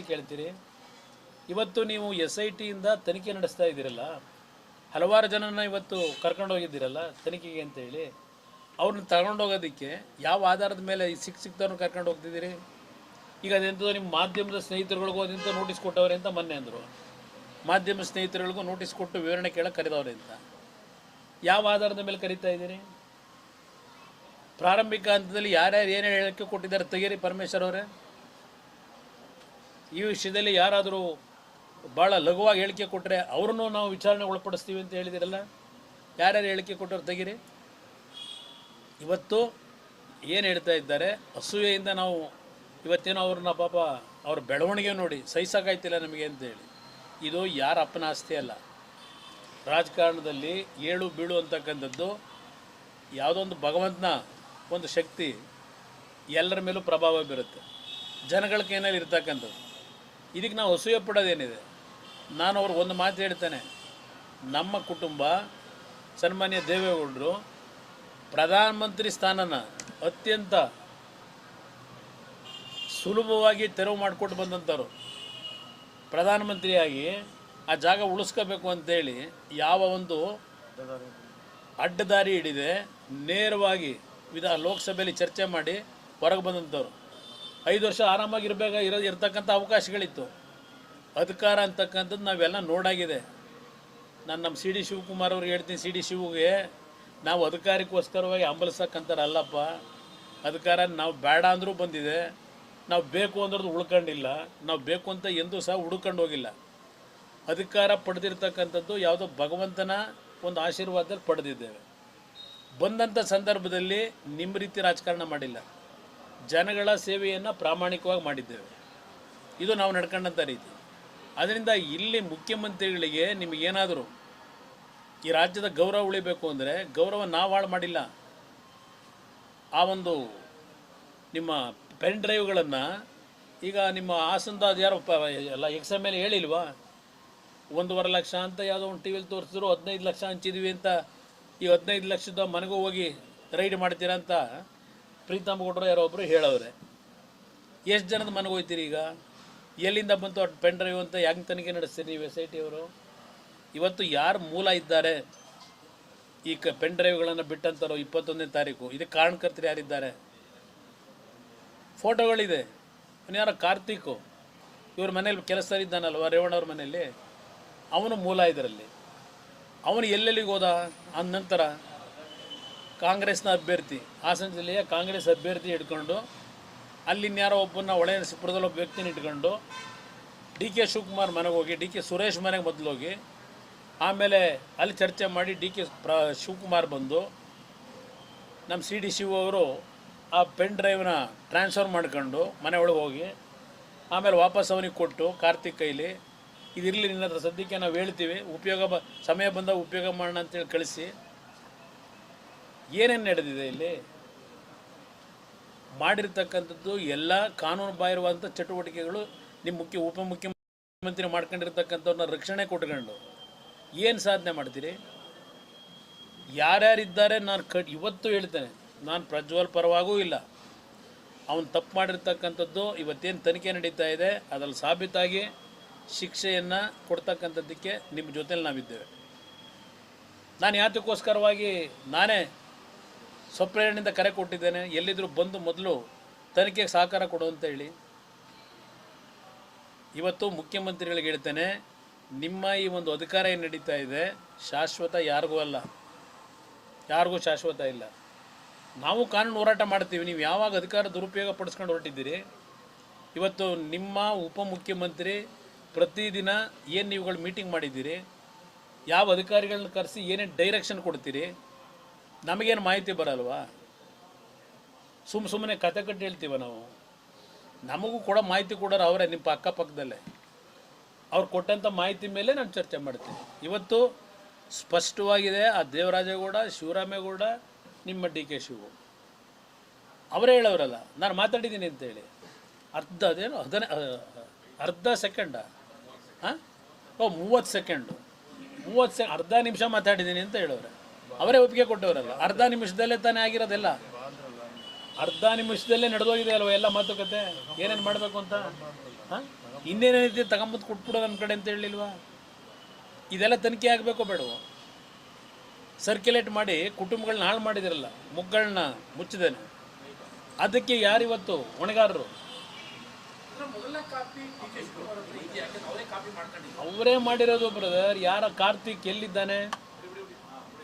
ಕೇಳ್ತೀರಿ? ಇವತ್ತು ನೀವು ಎಸ್ ಐ ಟಿಯಿಂದ ತನಿಖೆ ನಡೆಸ್ತಾ ಇದ್ದೀರಲ್ಲ, ಹಲವಾರು ಜನನ ಇವತ್ತು ಕರ್ಕೊಂಡು ಹೋಗಿದ್ದೀರಲ್ಲ ತನಿಖೆಗೆ ಅಂತೇಳಿ ಅವ್ರನ್ನ ತಗೊಂಡು ಹೋಗೋದಕ್ಕೆ ಯಾವ ಆಧಾರದ ಮೇಲೆ ಈ ಸಿಕ್ ಸಿಕ್ತವ್ರನ್ನ ಕರ್ಕೊಂಡು ಹೋಗ್ತಿದ್ದೀರಿ? ಈಗ ಅದೆಂಥದ್ದು ನಿಮ್ಮ ಮಾಧ್ಯಮದ ಸ್ನೇಹಿತರುಗಳಿಗೂ ಅದಿಂತ ನೋಟಿಸ್ ಕೊಟ್ಟವ್ರೆ ಅಂತ ಮೊನ್ನೆ ಅಂದರು. ಮಾಧ್ಯಮ ಸ್ನೇಹಿತರುಗಳಿಗೂ ನೋಟಿಸ್ ಕೊಟ್ಟು ವಿವರಣೆ ಕೇಳಕ್ಕೆ ಕರೆದವ್ರೆ ಅಂತ. ಯಾವ ಆಧಾರದ ಮೇಲೆ ಕರೀತಾ ಇದ್ದೀರಿ? ಪ್ರಾರಂಭಿಕ ಹಂತದಲ್ಲಿ ಯಾರ್ಯಾರು ಏನೇನು ಹೇಳೋಕ್ಕೆ ಕೊಟ್ಟಿದ್ದಾರೆ, ತೆಗೀರಿ ಪರಮೇಶ್ವರ್ ಅವರೇ. ಈ ವಿಷಯದಲ್ಲಿ ಯಾರಾದರೂ ಭಾಳ ಲಘುವಾಗಿ ಹೇಳಿಕೆ ಕೊಟ್ಟರೆ ಅವ್ರನ್ನೂ ನಾವು ವಿಚಾರಣೆ ಒಳಪಡಿಸ್ತೀವಿ ಅಂತ ಹೇಳಿದಿರಲ್ಲ? ಯಾರ್ಯಾರು ಹೇಳಿಕೆ ಕೊಟ್ಟರು ತೆಗೀರಿ? ಇವತ್ತು ಏನು ಹೇಳ್ತಾ ಇದ್ದಾರೆ? ಅಸೂಯೆಯಿಂದ ನಾವು ಇವತ್ತೇನೋ ಅವ್ರನ್ನ ಪಾಪ ಅವ್ರ ಬೆಳವಣಿಗೆ ನೋಡಿ ಸಹಿಸೋಕ್ಕಾಯ್ತಿಲ್ಲ ನಮಗೆ ಅಂತೇಳಿ ಇದು ಯಾರ ಅಪ್ಪನ ಆಸ್ತಿ ಅಲ್ಲ. ರಾಜಕಾರಣದಲ್ಲಿ ಏಳು ಬೀಳು ಅಂತಕ್ಕಂಥದ್ದು ಯಾವುದೊಂದು ಭಗವಂತನ ಒಂದು ಶಕ್ತಿ ಎಲ್ಲರ ಮೇಲೂ ಪ್ರಭಾವ ಬೀರುತ್ತೆ. ಜನಗಳ ಕೈನಲ್ಲಿ ಇರ್ತಕ್ಕಂಥದ್ದು. ಇದಕ್ಕೆ ನಾವು ಅಸೂಯೆ ಪಡೋದೇನಿದೆ. ನಾನು ಅವ್ರಿಗೆ ಒಂದು ಮಾತು ಹೇಳ್ತೇನೆ. ನಮ್ಮ ಕುಟುಂಬ ಸನ್ಮಾನ್ಯ ದೇವೇಗೌಡರು ಪ್ರಧಾನಮಂತ್ರಿ ಸ್ಥಾನನ ಅತ್ಯಂತ ಸುಲಭವಾಗಿ ತೆರವು ಮಾಡಿಕೊಟ್ಟು ಬಂದಂಥವ್ರು. ಪ್ರಧಾನಮಂತ್ರಿಯಾಗಿ ಆ ಜಾಗ ಉಳಿಸ್ಕೋಬೇಕು ಅಂತೇಳಿ ಯಾವ ಒಂದು ಅಡ್ಡದಾರಿ ಹಿಡಿದೆ, ನೇರವಾಗಿ ವಿಧ ಲೋಕಸಭೆಯಲ್ಲಿ ಚರ್ಚೆ ಮಾಡಿ ಹೊರಗೆ ಬಂದಂಥವ್ರು. ಐದು ವರ್ಷ ಆರಾಮಾಗಿ ಇರಬೇಕ ಇರೋ ಇರ್ತಕ್ಕಂಥ ಅವಕಾಶಗಳಿತ್ತು. ಅಧಿಕಾರ ಅಂತಕ್ಕಂಥದ್ದು ನಾವೆಲ್ಲ ನೋಡಾಗಿದೆ. ನಾನು ನಮ್ಮ ಸಿ ಡಿ ಶಿವಕುಮಾರ್ ಅವ್ರಿಗೆ ಹೇಳ್ತೀನಿ, ಸಿ ಡಿ ಶಿವಗೆ ನಾವು ಅಧಿಕಾರಕ್ಕೋಸ್ಕರವಾಗಿ ಅಲ್ಲಪ್ಪ. ಅಧಿಕಾರ ನಾವು ಬೇಡ ಅಂದರೂ ಬಂದಿದೆ. ನಾವು ಬೇಕು ಅಂದ್ರದ್ದು ಉಳ್ಕೊಂಡಿಲ್ಲ. ನಾವು ಬೇಕು ಅಂತ ಎಂದೂ ಸಹ ಹುಡ್ಕೊಂಡು ಹೋಗಿಲ್ಲ ಅಧಿಕಾರ ಪಡೆದಿರ್ತಕ್ಕಂಥದ್ದು ಯಾವುದೋ ಭಗವಂತನ ಒಂದು ಆಶೀರ್ವಾದದಲ್ಲಿ ಪಡೆದಿದ್ದೇವೆ. ಬಂದಂಥ ಸಂದರ್ಭದಲ್ಲಿ ನಿಮ್ಮ ರೀತಿ ರಾಜಕಾರಣ ಮಾಡಿಲ್ಲ. ಜನಗಳ ಸೇವೆಯನ್ನು ಪ್ರಾಮಾಣಿಕವಾಗಿ ಮಾಡಿದ್ದೇವೆ. ಇದು ನಾವು ನಡ್ಕೊಂಡಂಥ ರೀತಿ. ಅದರಿಂದ ಇಲ್ಲಿ ಮುಖ್ಯಮಂತ್ರಿಗಳಿಗೆ ನಿಮಗೇನಾದರೂ ಈ ರಾಜ್ಯದ ಗೌರವ ಉಳಿಬೇಕು ಅಂದರೆ ಗೌರವ ನಾವು ಹಾಳು ಮಾಡಿಲ್ಲ. ಆ ಒಂದು ನಿಮ್ಮ ಪೆನ್ ಡ್ರೈವ್ಗಳನ್ನು ಈಗ ನಿಮ್ಮ ಹಾಸನದ ಯಾರೋ ಎಲ್ಲ ಎಕ್ಸಾಮ್ ಮೇಲೆ ಹೇಳಿಲ್ವಾ? ಒಂದೂವರೆ ಲಕ್ಷ ಅಂತ ಯಾವುದೋ ಒಂದು ಟಿ ವಿಲಿ ತೋರಿಸಿದ್ರು, ಹದಿನೈದು ಲಕ್ಷ ಹಂಚಿದ್ವಿ ಅಂತ ಈ ಹದಿನೈದು ಲಕ್ಷದ ಮನೆಗೂ ಹೋಗಿ ರೈಡ್ ಮಾಡ್ತೀರಾ ಅಂತ ಪ್ರೀತಮ್ ಗೌಡರು ಯಾರೋ ಒಬ್ಬರು ಹೇಳವ್ರೆ. ಎಷ್ಟು ಜನದ ಮನೆಗೆ ಹೋಗ್ತೀರಿ ಈಗ? ಎಲ್ಲಿಂದ ಬಂತು ಅಟ್ ಪೆನ್ ಡ್ರೈವ್ ಅಂತ ಹೆಂಗೆ ತನಿಖೆ ನಡೆಸ್ತೀರಿ ನೀವು, ಎಸ್ ಐ ಟಿ ಇವತ್ತು ಯಾರು ಮೂಲ ಇದ್ದಾರೆ? ಈ ಕ ಪೆನ್ ಡ್ರೈವ್ಗಳನ್ನು ಬಿಟ್ಟಂತಾರೋ ಇಪ್ಪತ್ತೊಂದನೇ ತಾರೀಕು. ಇದಕ್ಕೆ ಕಾರಣಕರ್ತರು ಯಾರಿದ್ದಾರೆ? ಫೋಟೋಗಳಿದೆ. ಯಾರೋ ಕಾರ್ತಿಕು. ಇವ್ರ ಮನೇಲಿ ಕೆಲಸ ಇದ್ದಾನಲ್ವ ರೇವಣ್ಣವ್ರ ಮನೆಯಲ್ಲಿ? ಅವನು ಮೂಲ ಇದರಲ್ಲಿ. ಅವನು ಎಲ್ಲೆಲ್ಲಿಗೆ ಹೋದ? ಅಂದ ನಂತರ. ಕಾಂಗ್ರೆಸ್ನ ಅಭ್ಯರ್ಥಿ, ಹಾಸನ ಜಿಲ್ಲೆಯ ಕಾಂಗ್ರೆಸ್ ಅಭ್ಯರ್ಥಿ ಇಟ್ಕೊಂಡು ಅಲ್ಲಿನ್ಯಾರೋ ಒಬ್ಬನ ಒಳೆ ನರಸೀಪುರದಲ್ಲಿ ಒಬ್ಬ ವ್ಯಕ್ತಿನ ಇಟ್ಕೊಂಡು, ಡಿ ಕೆ ಶಿವಕುಮಾರ್ ಮನೆಗೆ ಹೋಗಿ, ಡಿ ಕೆ ಸುರೇಶ್ ಮನೆಗೆ ಮೊದಲು ಹೋಗಿ ಆಮೇಲೆ ಅಲ್ಲಿ ಚರ್ಚೆ ಮಾಡಿ ಡಿ ಕೆ ಪ್ರ, ಶಿವಕುಮಾರ್ ಬಂದು ನಮ್ಮ ಸಿ ಡಿ ಶಿವ ಅವರು ಆ ಪೆನ್ ಡ್ರೈವ್ನ ಟ್ರಾನ್ಸ್ಫರ್ ಮಾಡ್ಕೊಂಡು ಮನೆ ಒಳಗೆ ಹೋಗಿ, ಆಮೇಲೆ ವಾಪಸ್ ಅವನಿಗೆ ಕೊಟ್ಟು ಕಾರ್ತಿಕ್ ಕೈಲಿ, ಇದಿರಲಿ ನಿನ್ನ ಹತ್ರ ಸದ್ಯಕ್ಕೆ ನಾವು ಹೇಳ್ತೀವಿ, ಉಪಯೋಗ ಬ, ಸಮಯ ಬಂದಾಗ ಉಪಯೋಗ ಮಾಡೋಣ ಅಂತೇಳಿ ಕಳಿಸಿ ಏನೇನು ನಡೆದಿದೆ ಇಲ್ಲಿ? ಮಾಡಿರ್ತಕ್ಕಂಥದ್ದು ಎಲ್ಲ ಕಾನೂನು ಬಾಹಿರವಾದಂಥ ಚಟುವಟಿಕೆಗಳು ನಿಮ್ಮ ಮುಖ್ಯ ಉಪಮುಖ್ಯಮಂತ್ರಿ ಮಾಡ್ಕೊಂಡಿರ್ತಕ್ಕಂಥವ್ರನ್ನ ರಕ್ಷಣೆ ಕೊಟ್ಕೊಂಡು ಏನು ಸಾಧನೆ ಮಾಡ್ತೀರಿ? ಯಾರ್ಯಾರಿದ್ದಾರೆ ನಾನು ಕ, ಇವತ್ತು ಹೇಳ್ತೇನೆ, ನಾನು ಪ್ರಜ್ವಲ್ ಪರವಾಗೂ ಇಲ್ಲ. ಅವನು ತಪ್ಪು ಮಾಡಿರ್ತಕ್ಕಂಥದ್ದು ಇವತ್ತೇನು ತನಿಖೆ ನಡೀತಾ ಇದೆ, ಅದರಲ್ಲಿ ಸಾಬೀತಾಗಿ ಶಿಕ್ಷೆಯನ್ನು ಕೊಡ್ತಕ್ಕಂಥದ್ದಕ್ಕೆ ನಿಮ್ಮ ಜೊತೇಲಿ ನಾವಿದ್ದೇವೆ. ನಾನು ಯಾತಕ್ಕೋಸ್ಕರವಾಗಿ ನಾನೇ ಸ್ವಪ್ರೇರಣೆಯಿಂದ ಕರೆ ಕೊಟ್ಟಿದ್ದೇನೆ. ಎಲ್ಲಿದ್ದರೂ ಬಂದು ಮೊದಲು ತನಿಖೆಗೆ ಸಹಕಾರ ಕೊಡು ಅಂತ ಹೇಳಿ. ಇವತ್ತು ಮುಖ್ಯಮಂತ್ರಿಗಳಿಗೆ ಹೇಳ್ತೇನೆ, ನಿಮ್ಮ ಈ ಒಂದು ಅಧಿಕಾರ ಏನು ನಡೀತಾ ಇದೆ, ಶಾಶ್ವತ ಯಾರಿಗೂ ಅಲ್ಲ. ಯಾರಿಗೂ ಶಾಶ್ವತ ಇಲ್ಲ. ನಾವು ಕಾನೂನು ಹೋರಾಟ ಮಾಡ್ತೀವಿ. ನೀವು ಯಾವಾಗ ಅಧಿಕಾರ ದುರುಪಯೋಗ ಪಡಿಸ್ಕೊಂಡು ಹೊರಟಿದ್ದೀರಿ? ಇವತ್ತು ನಿಮ್ಮ ಉಪಮುಖ್ಯಮಂತ್ರಿ ಪ್ರತಿದಿನ ಏನು ನೀವುಗಳು ಮೀಟಿಂಗ್ ಮಾಡಿದ್ದೀರಿ? ಯಾವ ಅಧಿಕಾರಿಗಳನ್ನ ಕರೆಸಿ ಏನೇನು ಡೈರೆಕ್ಷನ್ ಕೊಡ್ತೀರಿ? ನಮಗೇನು ಮಾಹಿತಿ ಬರಲ್ವಾ? ಸುಮ್ಮ ಸುಮ್ಮನೆ ಕತೆ ಕಟ್ಟಿ ಹೇಳ್ತೀವ ನಾವು. ನಮಗೂ ಕೂಡ ಮಾಹಿತಿ ಕೊಡೋರು ಅವರೇ, ನಿಮ್ಮ ಅಕ್ಕಪಕ್ಕದಲ್ಲೇ. ಅವ್ರು ಕೊಟ್ಟಂಥ ಮಾಹಿತಿ ಮೇಲೆ ನಾನು ಚರ್ಚೆ ಮಾಡ್ತೀನಿ. ಇವತ್ತು ಸ್ಪಷ್ಟವಾಗಿದೆ, ಆ ದೇವರಾಜೇಗೌಡ, ಶಿವರಾಮೇಗೌಡ, ನಿಮ್ಮ ಡಿ ಕೆ ಶಿವು. ಅವರೇ ಹೇಳೋರಲ್ಲ, ನಾನು ಮಾತಾಡಿದ್ದೀನಿ ಅಂತೇಳಿ. ಅರ್ಧ ಅದೇನು, ಹದಿನ ಅರ್ಧ ಸೆಕೆಂಡ. ಹಾಂ? ಓ, ಮೂವತ್ತು ಸೆಕೆಂಡು. ಮೂವತ್ತು ಸೆ ಅರ್ಧ ನಿಮಿಷ ಮಾತಾಡಿದ್ದೀನಿ ಅಂತ ಹೇಳೋರೆ. ಅವರೇ ಒಪ್ಪಿಗೆ ಕೊಟ್ಟವರಲ್ಲ. ಅರ್ಧ ನಿಮಿಷದಲ್ಲೇ ತಾನೇ ಆಗಿರೋದೆಲ್ಲ? ಅರ್ಧ ನಿಮಿಷದಲ್ಲೇ ನಡೆದೋಗಿದೆ ಅಲ್ವಾ ಎಲ್ಲ ಮಾತುಕತೆ? ಏನೇನು ಮಾಡಬೇಕು ಅಂತ? ಹಾಂ? ಇನ್ನೇನೇನಿದೆ ತಗೊಂಬಂದು ಕೊಟ್ಬಿಡೋದು ನನ್ನ ಕಡೆ ಅಂತ ಹೇಳಿಲ್ವಾ? ಇದೆಲ್ಲ ತನಿಖೆ ಆಗಬೇಕು ಬೇಡವೋ? ಸರ್ಕ್ಯುಲೇಟ್ ಮಾಡಿ ಕುಟುಂಬಗಳನ್ನ ಹಾಳು ಮಾಡಿದಿರಲ್ಲ ಮುಗ್ಗಳನ್ನ ಮುಚ್ಚಿದ್ದೇನೆ. ಅದಕ್ಕೆ ಯಾರಿವತ್ತು ಹೊಣೆಗಾರರು? ಅವರೇ ಮಾಡಿರೋದು ಬ್ರದರ್ ಯಾರ ಕಾರ್ತಿಕ್ ಎಲ್ಲಿದ್ದಾನೆ?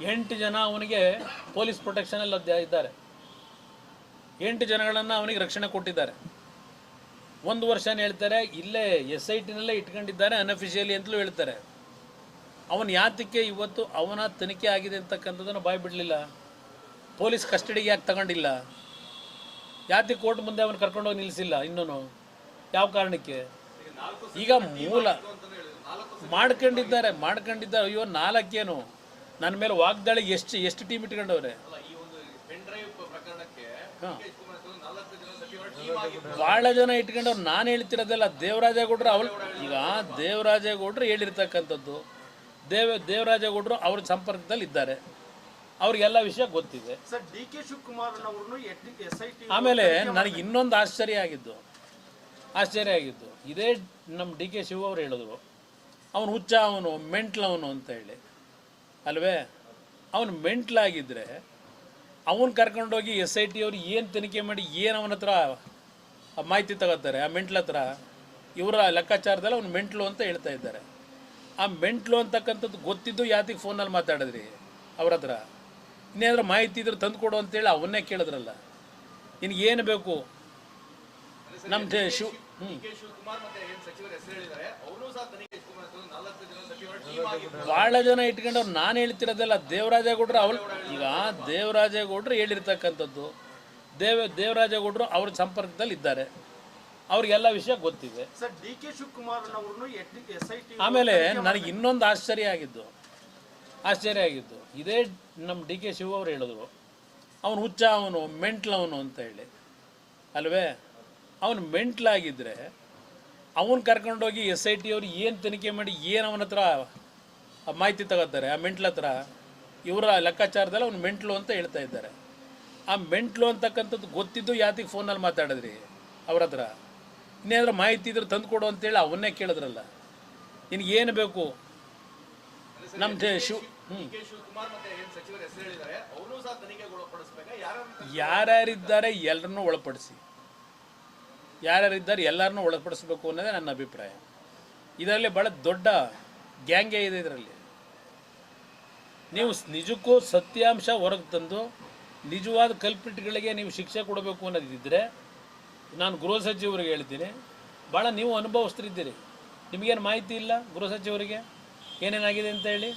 ಎಂಟು ಜನ ಅವನಿಗೆ ಪೊಲೀಸ್ ಪ್ರೊಟೆಕ್ಷನಲ್ಲಿ ಅದ್ದ- ಇದ್ದಾರೆ. ಎಂಟು ಜನಗಳನ್ನು ಅವನಿಗೆ ರಕ್ಷಣೆ ಕೊಟ್ಟಿದ್ದಾರೆ. ಒಂದು ವರ್ಷ ಹೇಳ್ತಾರೆ, ಇಲ್ಲೇ ಎಸ್ ಐ ಟಿನಲ್ಲೇ ಇಟ್ಕೊಂಡಿದ್ದಾರೆ, ಅನ್ಅಫಿಷಿಯಲಿ ಅಂತಲೂ ಹೇಳ್ತಾರೆ. ಅವನ ಯಾತಕ್ಕೆ ಇವತ್ತು ಅವನ ತನಿಖೆ ಆಗಿದೆ ಅಂತಕ್ಕಂಥದ್ದನ್ನು ಬಾಯ್ ಬಿಡಲಿಲ್ಲ. ಪೊಲೀಸ್ ಕಸ್ಟಡಿಗೆ ಯಾಕೆ ತಗೊಂಡಿಲ್ಲ? ಯಾತಕ್ಕೆ ಕೋರ್ಟ್ ಮುಂದೆ ಅವನು ಕರ್ಕೊಂಡೋಗಿ ನಿಲ್ಲಿಸಿಲ್ಲ ಇನ್ನೂ ಯಾವ ಕಾರಣಕ್ಕೆ? ಈಗ ಮೂಲ ಮಾಡ್ಕೊಂಡಿದ್ದಾರೆ ಮಾಡ್ಕೊಂಡಿದ್ದಾರೆ. ಅಯ್ಯೋ, ನಾಲ್ಕೇನು? ನನ್ನ ಮೇಲೆ ವಾಗ್ದಾಳಿ ಎಷ್ಟು ಎಷ್ಟು ಟೀಮ್ ಇಟ್ಕೊಂಡವ್ರೆ? ಹಾಂ. ಭಾಳ ಜನ ಇಟ್ಕೊಂಡವ್ರು ನಾನು ಹೇಳ್ತಿರೋದಲ್ಲ ದೇವರಾಜೇಗೌಡರು ಅವ್ರು ಈಗ ದೇವರಾಜೇಗೌಡರು ಹೇಳಿರ್ತಕ್ಕಂಥದ್ದು. ದೇವ ದೇವರಾಜೇಗೌಡರು ಅವ್ರ ಸಂಪರ್ಕದಲ್ಲಿ ಇದ್ದಾರೆ. ಅವ್ರಿಗೆಲ್ಲ ವಿಷಯ ಗೊತ್ತಿದೆ. ಸರ್ ಡಿ ಕೆ ಶಿವಕುಮಾರ್ ಅವ್ರನ್ನು ಎಸ್ ಐ ಟಿ ಆಮೇಲೆ ನನಗೆ ಇನ್ನೊಂದು ಆಶ್ಚರ್ಯ ಆಗಿದ್ದು. ಆಶ್ಚರ್ಯ ಆಗಿದ್ದು. ಇದೇ ನಮ್ಮ ಡಿ ಕೆ ಶಿವ ಅವ್ರು ಹೇಳಿದ್ರು. ಅವನು ಹುಚ್ಚ ಅವನು ಮೆಂಟ್ಲವನು ಅಂತ ಹೇಳಿ. ಅಲ್ವೇ? ಅವನು ಮೆಂಟ್ಲಾಗಿದ್ದರೆ ಅವನು ಕರ್ಕೊಂಡೋಗಿ ಎಸ್ ಐ ಟಿ ಅವ್ರು ಏನು ತನಿಖೆ ಮಾಡಿ ಏನು ಅವನ ಹತ್ರ ಮಾಹಿತಿ ತಗೋತಾರೆ ಆ ಮೆಂಟ್ಲ ಹತ್ರ? ಇವರ ಲೆಕ್ಕಾಚಾರದಲ್ಲಿ ಅವ್ನು ಮೆಂಟ್ಲು ಅಂತ ಹೇಳ್ತಾ ಇದ್ದಾರೆ. ಆ ಮೆಂಟ್ಲು ಅಂತಕ್ಕಂಥದ್ದು ಗೊತ್ತಿದ್ದು ಯಾತಿಗೆ ಫೋನಲ್ಲಿ ಮಾತಾಡಿದ್ರಿ ಅವ್ರ ಹತ್ರ? ಇನ್ನೇನಾದ್ರೂ ಮಾಹಿತಿ ಇದ್ರೆ ತಂದು ಕೊಡು ಅಂತೇಳಿ ಅವನ್ನೇ ಕೇಳಿದ್ರಲ್ಲ. ನಿನಗೆ ಏನು ಬೇಕು? ನಮ್ಮ ಶಿವ್ ಹ್ಞೂ ಭಾಳ ಜನ ಇಟ್ಕೊಂಡವ್ರು ನಾನು ಹೇಳ್ತಿರೋದಲ್ಲ ದೇವರಾಜೇಗೌಡರು ಅವ್ರು ಈಗ ದೇವರಾಜೇಗೌಡರು ಹೇಳಿರ್ತಕ್ಕಂಥದ್ದು. ದೇವ ದೇವರಾಜೇಗೌಡರು ಅವ್ರ ಸಂಪರ್ಕದಲ್ಲಿ ಇದ್ದಾರೆ. ಅವ್ರಿಗೆಲ್ಲ ವಿಷಯ ಗೊತ್ತಿದೆ. ಆಮೇಲೆ ನನಗೆ ಇನ್ನೊಂದು ಆಶ್ಚರ್ಯ ಆಗಿದ್ದು. ಆಶ್ಚರ್ಯ ಆಗಿದ್ದು. ಇದೇ ನಮ್ಮ ಡಿ ಕೆ ಶಿವ ಅವ್ರು ಹೇಳಿದ್ರು. ಅವನು ಹುಚ್ಚ ಅವನು ಮೆಂಟ್ಲವನು ಅಂತ ಹೇಳಿ. ಅಲ್ವೇ? ಅವನು ಮೆಂಟ್ಲಾಗಿದ್ದರೆ ಅವನು ಕರ್ಕೊಂಡೋಗಿ ಎಸ್ ಐ ಟಿ ಅವ್ರು ಏನು ತನಿಖೆ ಮಾಡಿ ಏನು ಅವನ ಹತ್ರ ಮಾಹಿತಿ ತಗೋತಾರೆ, ಆ ಮೆಂಟ್ಲ ಹತ್ರ, ಇವರ ಲೆಕ್ಕಾಚಾರದಲ್ಲಿ ಅವ್ನು ಮೆಂಟ್ಲು ಅಂತ ಹೇಳ್ತಾ ಇದ್ದಾರೆ. ಆ ಮೆಂಟ್ಲು ಅಂತಕ್ಕಂಥದ್ದು ಗೊತ್ತಿದ್ದು ಯಾತಿಗೆ ಫೋನಲ್ಲಿ ಮಾತಾಡಿದ್ರಿ? ಅವ್ರ ಹತ್ರ. ಇನ್ನೇನಾದ್ರೂ ಮಾಹಿತಿ ಇದ್ರೆ ತಂದು ಕೊಡು ಅಂತೇಳಿ ಅವನ್ನೇ ಕೇಳಿದ್ರಲ್ಲ. ನಿನಗೆ ಏನು ಬೇಕು? ನಮ್ಮ ಶಿವ್ ಹ್ಞೂ ಯಾರ್ಯಾರಿದ್ದಾರೆ ಎಲ್ಲರನ್ನೂ ಒಳಪಡಿಸಿ. ಯಾರ್ಯಾರಿದ್ದಾರೆ ಎಲ್ಲರನ್ನೂ ಒಳಪಡಿಸ್ಬೇಕು ಅನ್ನೋದೇ ನನ್ನ ಅಭಿಪ್ರಾಯ. ಇದರಲ್ಲಿ ಭಾಳ ದೊಡ್ಡ ಗ್ಯಾಂಗೇ ಇದೆ ಇದರಲ್ಲಿ. ನೀವು ನಿಜಕ್ಕೂ ಸತ್ಯಾಂಶ ಹೊರಗೆ ತಂದು ನಿಜವಾದ ಕಲ್ಪಿಟ್ಗಳಿಗೆ ನೀವು ಶಿಕ್ಷೆ ಕೊಡಬೇಕು ಅನ್ನೋದಿದ್ದರೆ ನಾನು ಗೃಹ ಸಚಿವರಿಗೆ ಹೇಳ್ತೀನಿ. ಭಾಳ ನೀವು ಅನುಭವಿಸ್ತಿದ್ದೀರಿ ನಿಮಗೇನು ಮಾಹಿತಿ ಇಲ್ಲ ಗೃಹ ಸಚಿವರಿಗೆ? ಏನೇನಾಗಿದೆ ಅಂತ ಹೇಳಿ?